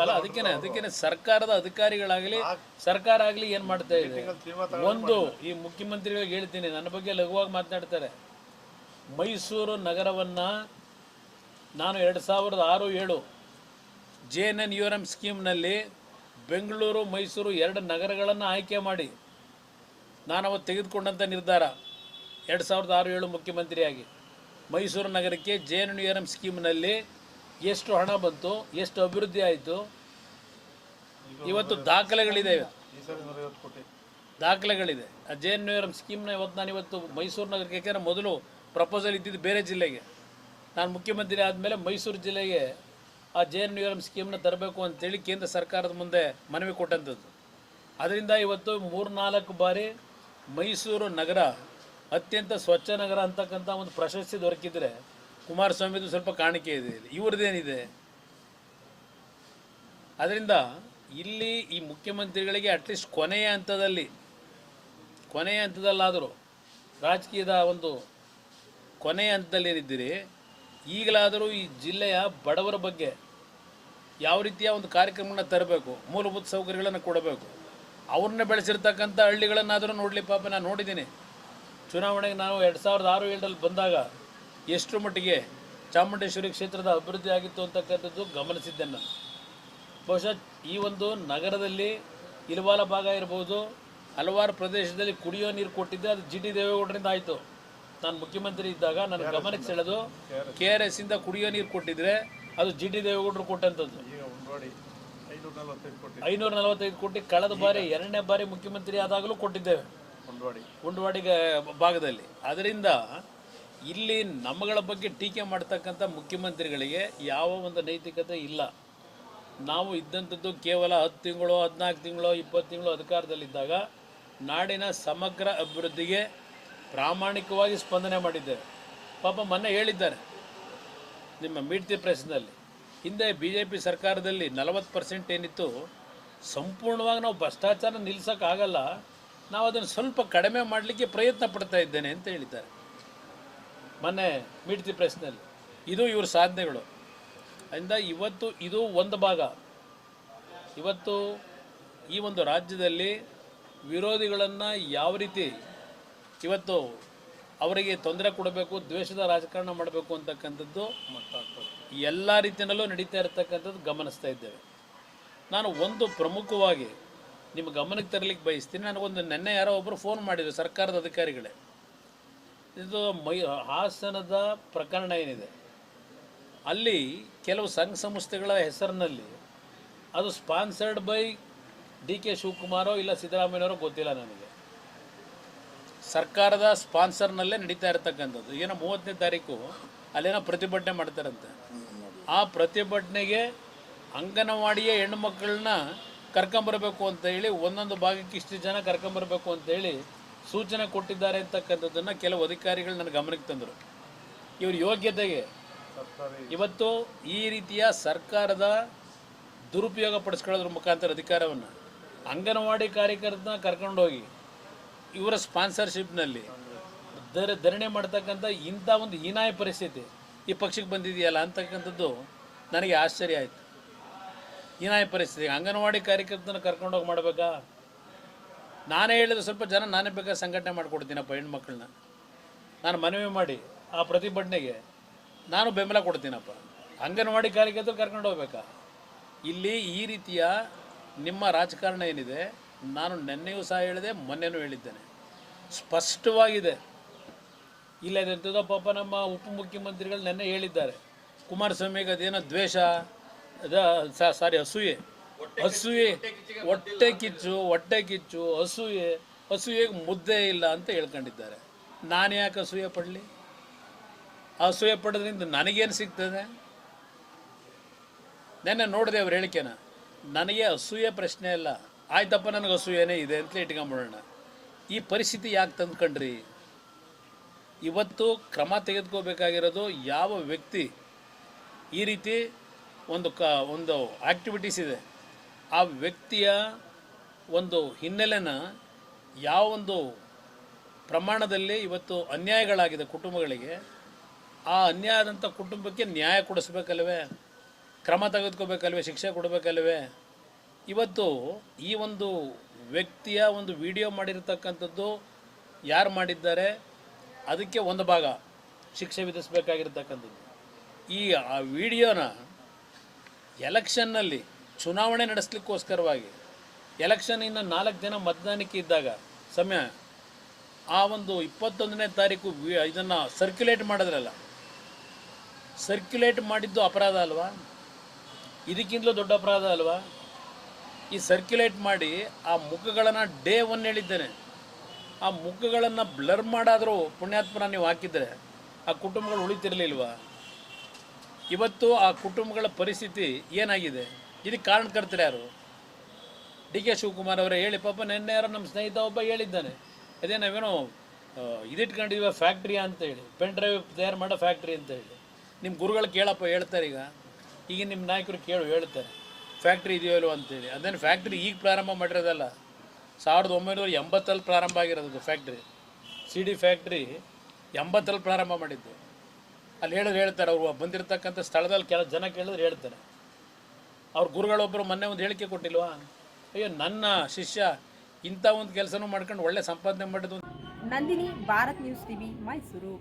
ಅಲ್ಲ ಅದಕ್ಕೇನೆ ಅದಕ್ಕೇನೆ ಸರ್ಕಾರದ ಅಧಿಕಾರಿಗಳಾಗಲಿ ಸರ್ಕಾರ ಆಗಲಿ ಏನು ಮಾಡ್ತಾ ಇದೆ? ಒಂದು ಈ ಮುಖ್ಯಮಂತ್ರಿಗಳಿಗೆ ಹೇಳ್ತೀನಿ ನನ್ನ ಬಗ್ಗೆ ಲಘುವಾಗಿ ಮಾತನಾಡ್ತಾರೆ. ಮೈಸೂರು ನಗರವನ್ನ ನಾನು ಎರಡು ಸಾವಿರದ ಆರು ಏಳು J N N U M ಸ್ಕೀಮ್ನಲ್ಲಿ Bengaluru Mysuru ಎರಡು ನಗರಗಳನ್ನು ಆಯ್ಕೆ ಮಾಡಿ ನಾನು ಅವತ್ತು ತೆಗೆದುಕೊಂಡಂಥ ನಿರ್ಧಾರ. ಎರಡು ಸಾವಿರದ ಆರು ಏಳು ಮುಖ್ಯಮಂತ್ರಿಯಾಗಿ ಮೈಸೂರು ನಗರಕ್ಕೆ ಜೆ ಎನ್ ಯು ಎಂ ಸ್ಕೀಮ್ನಲ್ಲಿ ಎಷ್ಟು ಹಣ ಬಂತು, ಎಷ್ಟು ಅಭಿವೃದ್ಧಿ ಆಯಿತು? ಇವತ್ತು ದಾಖಲೆಗಳಿದೆ. ದಾಖಲೆಗಳಿದೆ. ಆ J N U R M ಸ್ಕೀಮ್ನ ಇವತ್ತು ನಾನು ಇವತ್ತು ಮೈಸೂರು ನಗರಕ್ಕೆ, ಯಾಕೆಂದರೆ ಮೊದಲು ಪ್ರಪೋಸಲ್ ಇದ್ದಿದ್ದು ಬೇರೆ ಜಿಲ್ಲೆಗೆ. ನಾನು ಮುಖ್ಯಮಂತ್ರಿ ಆದಮೇಲೆ ಮೈಸೂರು ಜಿಲ್ಲೆಗೆ ಆ ಜೆ ಎನ್ ಯು ಸ್ಕೀಮ್ನ ತರಬೇಕು ಅಂತೇಳಿ ಕೇಂದ್ರ ಸರ್ಕಾರದ ಮುಂದೆ ಮನವಿ ಕೊಟ್ಟಂಥದ್ದು. ಅದರಿಂದ ಇವತ್ತು ಮೂರ್ನಾಲ್ಕು ಬಾರಿ ಮೈಸೂರು ನಗರ ಅತ್ಯಂತ ಸ್ವಚ್ಛ ನಗರ ಅಂತಕ್ಕಂಥ ಒಂದು ಪ್ರಶಸ್ತಿ ದೊರಕಿದ್ರೆ ಕುಮಾರಸ್ವಾಮಿದು ಸ್ವಲ್ಪ ಕಾಣಿಕೆ ಇದೆ ಇವ್ರದ್ದೇನಿದೆ? ಅದರಿಂದ ಇಲ್ಲಿ ಈ ಮುಖ್ಯಮಂತ್ರಿಗಳಿಗೆ ಅಟ್ಲೀಸ್ಟ್ ಕೊನೆಯ ಹಂತದಲ್ಲಿ, ಕೊನೆಯ ಹಂತದಲ್ಲಾದರೂ ರಾಜಕೀಯದ ಒಂದು ಕೊನೆಯ ಹಂತದಲ್ಲಿ ಏನಿದ್ದೀರಿ? ಈಗಲಾದರೂ ಈ ಜಿಲ್ಲೆಯ ಬಡವರ ಬಗ್ಗೆ ಯಾವ ರೀತಿಯ ಒಂದು ಕಾರ್ಯಕ್ರಮಗಳನ್ನ ತರಬೇಕು, ಮೂಲಭೂತ ಸೌಕರ್ಯಗಳನ್ನು ಕೊಡಬೇಕು, ಅವ್ರನ್ನ ಬೆಳೆಸಿರ್ತಕ್ಕಂಥ ಹಳ್ಳಿಗಳನ್ನಾದರೂ ನೋಡಲಿ ಪಾಪ, ನಾನು ನೋಡಿದ್ದೀನಿ. ಚುನಾವಣೆಗೆ ನಾವು ಎರಡು ಸಾವಿರದ ಆರು ಏಳರಲ್ಲಿ ಬಂದಾಗ ಎಷ್ಟು ಮಟ್ಟಿಗೆ ಚಾಮುಂಡೇಶ್ವರಿ ಕ್ಷೇತ್ರದ ಅಭಿವೃದ್ಧಿ ಆಗಿತ್ತು ಅಂತಕ್ಕಂಥದ್ದು ಗಮನಿಸಿದ್ದೆ ನಾನು. ಬಹುಶಃ ಈ ಒಂದು ನಗರದಲ್ಲಿ ಇಲ್ವಾಲ ಭಾಗ ಇರ್ಬೋದು ಹಲವಾರು ಪ್ರದೇಶದಲ್ಲಿ ಕುಡಿಯೋ ನೀರು ಕೊಟ್ಟಿದ್ದೆ ಅದು ಜಿ ಟಿ ದೇವೇಗೌಡರಿಂದ ಆಯಿತು. ನಾನು ಮುಖ್ಯಮಂತ್ರಿ ಇದ್ದಾಗ ನನ್ನ ಗಮನಕ್ಕೆ ಸೆಳೆದು ಕೆ ಆರ್ ಎಸ್ ಇಂದ. ಕುಡಿಯೋ ನೀರು ಕೊಟ್ಟಿದ್ರೆ ಅದು ಜಿ ಟಿ ದೇವೇಗೌಡರು ಕೊಟ್ಟಂಥದ್ದು. ಐನೂರ ನಲವತ್ತೈದು ಕೋಟಿ. ಕಳೆದ ಬಾರಿ ಎರಡನೇ ಬಾರಿ ಮುಖ್ಯಮಂತ್ರಿ ಆದಾಗಲೂ ಕೊಟ್ಟಿದ್ದೇವೆ. ಉಂಡವಾಡಿ ಭಾಗದಲ್ಲಿ. ಅದರಿಂದ ಇಲ್ಲಿ ನಮ್ಮಗಳ ಬಗ್ಗೆ ಟೀಕೆ ಮಾಡ್ತಕ್ಕಂಥ ಮುಖ್ಯಮಂತ್ರಿಗಳಿಗೆ ಯಾವ ಒಂದು ನೈತಿಕತೆ ಇಲ್ಲ. ನಾವು ಇದ್ದಂಥದ್ದು ಕೇವಲ ಹತ್ತು ತಿಂಗಳು, ಹದಿನಾಲ್ಕು ತಿಂಗಳು, ಇಪ್ಪತ್ತು ತಿಂಗಳು ಅಧಿಕಾರದಲ್ಲಿದ್ದಾಗ ನಾಡಿನ ಸಮಗ್ರ ಅಭಿವೃದ್ಧಿಗೆ ಪ್ರಾಮಾಣಿಕವಾಗಿ ಸ್ಪಂದನೆ ಮಾಡಿದ್ದೇವೆ. ಪಾಪ ಮೊನ್ನೆ ಹೇಳಿದ್ದಾರೆ ನಿಮ್ಮ ಮೀಟ್ ಪ್ರೆಸ್ನಲ್ಲಿ. ಹಿಂದೆ ಬಿ ಜೆ ಪಿ ಸರ್ಕಾರದಲ್ಲಿ ನಲವತ್ತು ಪರ್ಸೆಂಟ್ ಏನಿತ್ತು, ಸಂಪೂರ್ಣವಾಗಿ ನಾವು ಭ್ರಷ್ಟಾಚಾರ ನಿಲ್ಲಿಸೋಕ್ಕಾಗಲ್ಲ ನಾವು ಅದನ್ನು ಸ್ವಲ್ಪ ಕಡಿಮೆ ಮಾಡಲಿಕ್ಕೆ ಪ್ರಯತ್ನ ಪಡ್ತಾ ಇದ್ದೇನೆ ಅಂತ ಹೇಳಿದ್ದಾರೆ. ಮೊನ್ನೆ ಮೀಟ್ ದಿ ಪ್ರೆಸ್ನಲ್ಲಿ ಇದು ಇವ್ರ ಸಾಧನೆಗಳು. ಅಂದ ಇವತ್ತು ಇದು ಒಂದು ಭಾಗ. ಇವತ್ತು ಈ ಒಂದು ರಾಜ್ಯದಲ್ಲಿ ವಿರೋಧಿಗಳನ್ನು ಯಾವ ರೀತಿ ಇವತ್ತು ಅವರಿಗೆ ತೊಂದರೆ ಕೊಡಬೇಕು, ದ್ವೇಷದ ರಾಜಕಾರಣ ಮಾಡಬೇಕು ಅಂತಕ್ಕಂಥದ್ದು ಎಲ್ಲ ರೀತಿಯಲ್ಲೂ ನಡೀತಾ ಇರತಕ್ಕಂಥದ್ದು ಗಮನಿಸ್ತಾ ಇದ್ದೇವೆ. ನಾನು ಒಂದು ಪ್ರಮುಖವಾಗಿ ನಿಮ್ಮ ಗಮನಕ್ಕೆ ತರಲಿಕ್ಕೆ ಬಯಸ್ತೀನಿ. ನನಗೊಂದು ನೆನ್ನೆ ಯಾರೋ ಒಬ್ಬರು ಫೋನ್ ಮಾಡಿದರು ಸರ್ಕಾರದ ಅಧಿಕಾರಿಗಳೇ. ಇದು ಮೈ, ಹಾಸನದ ಪ್ರಕರಣ ಏನಿದೆ? ಅಲ್ಲಿ ಕೆಲವು ಸಂಘ ಸಂಸ್ಥೆಗಳ ಹೆಸರಿನಲ್ಲಿ ಅದು ಸ್ಪಾನ್ಸರ್ಡ್ ಬೈ ಡಿ ಕೆ ಶಿವಕುಮಾರೋ ಇಲ್ಲ ಸಿದ್ದರಾಮಯ್ಯನವರೋ ಗೊತ್ತಿಲ್ಲ ನನಗೆ. ಸರ್ಕಾರದ ಸ್ಪಾನ್ಸರ್ನಲ್ಲೇ ನಡೀತಾ ಇರತಕ್ಕಂಥದ್ದು. ಏನೋ ಮೂವತ್ತನೇ ತಾರೀಕು ಅಲ್ಲೇನೋ ಪ್ರತಿಭಟನೆ ಮಾಡ್ತಾರಂತೆ. ಆ ಪ್ರತಿಭಟನೆಗೆ ಅಂಗನವಾಡಿಯ ಹೆಣ್ಣು ಮಕ್ಕಳನ್ನ ಕರ್ಕೊಂಬರ್ಬೇಕು ಅಂತ ಹೇಳಿ ಒಂದೊಂದು ಭಾಗಕ್ಕೆ ಇಷ್ಟು ಜನ ಕರ್ಕೊಂಬರ್ಬೇಕು ಅಂತೇಳಿ ಸೂಚನೆ ಕೊಟ್ಟಿದ್ದಾರೆ ಅಂತಕ್ಕಂಥದ್ದನ್ನು ಕೆಲವು ಅಧಿಕಾರಿಗಳು ನನ್ನ ಗಮನಕ್ಕೆ ತಂದರು. ಇವ್ರ ಯೋಗ್ಯತೆಗೆ ಇವತ್ತು ಈ ರೀತಿಯ ಸರ್ಕಾರದ ದುರುಪಯೋಗ ಪಡಿಸ್ಕೊಳ್ಳೋದ್ರ ಮುಖಾಂತರ ಅಧಿಕಾರವನ್ನು ಅಂಗನವಾಡಿ ಕಾರ್ಯಕರ್ತನ ಕರ್ಕೊಂಡೋಗಿ ಇವರ ಸ್ಪಾನ್ಸರ್ಶಿಪ್ನಲ್ಲಿ ದರ ಧರಣಿ ಮಾಡ್ತಕ್ಕಂಥ ಇಂಥ ಒಂದು ಹೀನಾಯ ಪರಿಸ್ಥಿತಿ ಈ ಪಕ್ಷಕ್ಕೆ ಬಂದಿದೆಯಲ್ಲ ಅಂತಕ್ಕಂಥದ್ದು ನನಗೆ ಆಶ್ಚರ್ಯ ಆಯಿತು. ಹೀನಾಯ ಪರಿಸ್ಥಿತಿ. ಅಂಗನವಾಡಿ ಕಾರ್ಯಕರ್ತನ ಕರ್ಕೊಂಡೋಗಿ ಮಾಡಬೇಕಾ? ನಾನೇ ಹೇಳಿದ ಸ್ವಲ್ಪ ಜನ ನಾನೇ ಬೇಕಾದ ಸಂಘಟನೆ ಮಾಡಿಕೊಡ್ತೀನಪ್ಪ ಹೆಣ್ಮಕ್ಳನ್ನ. ನಾನು ಮನವಿ ಮಾಡಿ ಆ ಪ್ರತಿಭಟನೆಗೆ ನಾನು ಬೆಂಬಲ ಕೊಡ್ತೀನಪ್ಪ. ಅಂಗನವಾಡಿ ಕಾರ್ಯಕರ್ತರು ಕರ್ಕೊಂಡು ಹೋಗ್ಬೇಕಾ? ಇಲ್ಲಿ ಈ ರೀತಿಯ ನಿಮ್ಮ ರಾಜಕಾರಣ ಏನಿದೆ, ನಾನು ನೆನ್ನೆಯೂ ಸಹ ಹೇಳಿದೆ, ಮೊನ್ನೆನೂ ಹೇಳಿದ್ದೇನೆ. ಸ್ಪಷ್ಟವಾಗಿದೆ. ಇಲ್ಲ ಪಾಪ ನಮ್ಮ ಉಪಮುಖ್ಯಮಂತ್ರಿಗಳು ನೆನ್ನೆ ಹೇಳಿದ್ದಾರೆ. ಕುಮಾರಸ್ವಾಮಿಗೆ ಅದೇನೋ ದ್ವೇಷ ಸಾರಿ, ಅಸೂಯೆ. ಅಸೂಯೆ ಹೊಟ್ಟೆ ಕಿಚ್ಚು ಹೊಟ್ಟೆ ಕಿಚ್ಚು ಹಸುವೆ ಹಸುವೆಗೆ ಮುದ್ದೆ ಇಲ್ಲ ಅಂತ ಹೇಳ್ಕೊಂಡಿದ್ದಾರೆ. ನಾನು ಯಾಕೆ ಅಸೂಯೆ ಪಡಲಿ? ಅಸೂಯೆ ಪಡೋದ್ರಿಂದ ನನಗೇನು ಸಿಗ್ತದೆ? ನೆನ್ನೆ ನೋಡಿದೆ ಅವ್ರು ಹೇಳಿಕೆನ. ನನಗೆ ಅಸೂಯೆ ಪ್ರಶ್ನೆ ಇಲ್ಲ. ಆಯ್ತಪ್ಪ ನನಗೆ ಅಸೂಯೆನೇ ಇದೆ ಅಂತಲೇ ಇಟ್ಕೊಂಬಿಡೋಣ. ಈ ಪರಿಸ್ಥಿತಿ ಯಾಕೆ ತಂದ್ಕೊಂಡ್ರಿ? ಇವತ್ತು ಕ್ರಮ ತೆಗೆದುಕೋಬೇಕಾಗಿರೋದು ಯಾವ ವ್ಯಕ್ತಿ ಈ ರೀತಿ ಒಂದು ಕ ಒಂದು ಆ್ಯಕ್ಟಿವಿಟೀಸ್ ಇದೆ. ಆ ವ್ಯಕ್ತಿಯ ಒಂದು ಹಿನ್ನೆಲೆನ ಯಾವ ಒಂದು ಪ್ರಮಾಣದಲ್ಲಿ ಇವತ್ತು ಅನ್ಯಾಯಗಳಾಗಿದೆ ಕುಟುಂಬಗಳಿಗೆ, ಆ ಅನ್ಯಾಯ ಆದಂಥ ಕುಟುಂಬಕ್ಕೆ ನ್ಯಾಯ ಕೊಡಿಸ್ಬೇಕಲ್ವೇ? ಕ್ರಮ ತೆಗೆದುಕೋಬೇಕಲ್ವೇ? ಶಿಕ್ಷೆ ಕೊಡಬೇಕಲ್ವೇ? ಇವತ್ತು ಈ ಒಂದು ವ್ಯಕ್ತಿಯ ಒಂದು ವಿಡಿಯೋ ಮಾಡಿರ್ತಕ್ಕಂಥದ್ದು ಯಾರು ಮಾಡಿದ್ದಾರೆ? ಅದಕ್ಕೆ ಒಂದು ಭಾಗ, ಶಿಕ್ಷೆ ವಿಧಿಸಬೇಕಾಗಿರ್ತಕ್ಕಂಥದ್ದು. ಈ ಆ ವಿಡಿಯೋನ ಎಲೆಕ್ಷನ್ನಲ್ಲಿ ಚುನಾವಣೆ ನಡೆಸಲಿಕ್ಕೋಸ್ಕರವಾಗಿ ಎಲೆಕ್ಷನ್ ಇನ್ನು ನಾಲ್ಕು ದಿನ ಮತದಾನಕ್ಕೆ ಇದ್ದಾಗ, ಸಮಯ, ಆ ಒಂದು ಇಪ್ಪತ್ತೊಂದನೇ ತಾರೀಕು ಇದನ್ನು ಸರ್ಕ್ಯುಲೇಟ್ ಮಾಡಿದ್ರಲ್ಲ. ಸರ್ಕ್ಯುಲೇಟ್ ಮಾಡಿದ್ದು ಅಪರಾಧ ಅಲ್ವಾ? ಇದಕ್ಕಿಂತಲೂ ದೊಡ್ಡ ಅಪರಾಧ ಅಲ್ವಾ? ಈ ಸರ್ಕ್ಯುಲೇಟ್ ಮಾಡಿ ಆ ಮುಖಗಳನ್ನು ಡೇ ಒನ್ ಹೇಳಿದ್ದೇನೆ. ಆ ಮುಖಗಳನ್ನು ಬ್ಲರ್ ಮಾಡಾದರೂ ಪುಣ್ಯಾತ್ಮನ ನೀವು ಹಾಕಿದರೆ ಆ ಕುಟುಂಬಗಳು ಉಳಿತಿರಲಿಲ್ವಾ? ಇವತ್ತು ಆ ಕುಟುಂಬಗಳ ಪರಿಸ್ಥಿತಿ ಏನಾಗಿದೆ? ಇದಕ್ಕೆ ಕಾರಣಕರ್ತರು ಯಾರು? ಡಿ ಕೆ ಶಿವಕುಮಾರ್ ಅವರೇ ಹೇಳಿ, ಪಾಪ ನಿನ್ನೆ ಯಾರೋ ನಮ್ಮ ಸ್ನೇಹಿತ ಒಬ್ಬ ಹೇಳಿದ್ದಾನೆ. ಅದೇ ನಾವೇನೋ ಇದಿಟ್ಕೊಂಡಿದ್ದೀವ ಫ್ಯಾಕ್ಟ್ರಿ ಅಂತ ಹೇಳಿ, ಪೆನ್ ಡ್ರೈವ್ ತಯಾರು ಮಾಡೋ ಫ್ಯಾಕ್ಟ್ರಿ ಅಂತ ಹೇಳಿ. ನಿಮ್ಮ ಗುರುಗಳು ಕೇಳಪ್ಪ, ಹೇಳ್ತಾರೆ ಈಗ. ಈಗ ನಿಮ್ಮ ನಾಯಕರು ಕೇಳು, ಹೇಳ್ತಾರೆ. ಫ್ಯಾಕ್ಟ್ರಿ ಇದೆಯೋ ಇಲ್ವೋ ಅಂತೇಳಿ ಅದೇನು ಫ್ಯಾಕ್ಟ್ರಿ ಈಗ ಪ್ರಾರಂಭ ಮಾಡಿರೋದಲ್ಲ. ಸಾವಿರದ ಒಂಬೈನೂರ ಎಂಬತ್ತಲ್ಲಿ ಪ್ರಾರಂಭ ಆಗಿರೋದು ಫ್ಯಾಕ್ಟ್ರಿ. ಸಿ ಡಿ ಫ್ಯಾಕ್ಟ್ರಿ ಎಂಬತ್ತಲ್ಲಿ ಪ್ರಾರಂಭ ಮಾಡಿದ್ದು. ಅಲ್ಲಿ ಹೇಳಿದ್ರು ಹೇಳ್ತಾರೆ, ಅವರು ಬಂದಿರತಕ್ಕಂಥ ಸ್ಥಳದಲ್ಲಿ ಕೆಲ ಜನ ಕೇಳಿದ್ರೆ ಹೇಳ್ತಾರೆ. ಅವ್ರ ಗುರುಗಳೊಬ್ಬರು ಮೊನ್ನೆ ಒಂದು ಹೇಳಿಕೆ ಕೊಟ್ಟಿಲ್ವಾ? ಅಯ್ಯೋ, ನನ್ನ ಶಿಷ್ಯ ಇಂಥ ಒಂದು ಕೆಲಸನೂ ಮಾಡ್ಕೊಂಡು ಒಳ್ಳೆ ಸಂಪಾದನೆ ಮಾಡಿದ್ದು ನಂದಿನಿ, ಭಾರತ್ ನ್ಯೂಸ್ ಟಿವಿ, ಮೈಸೂರು.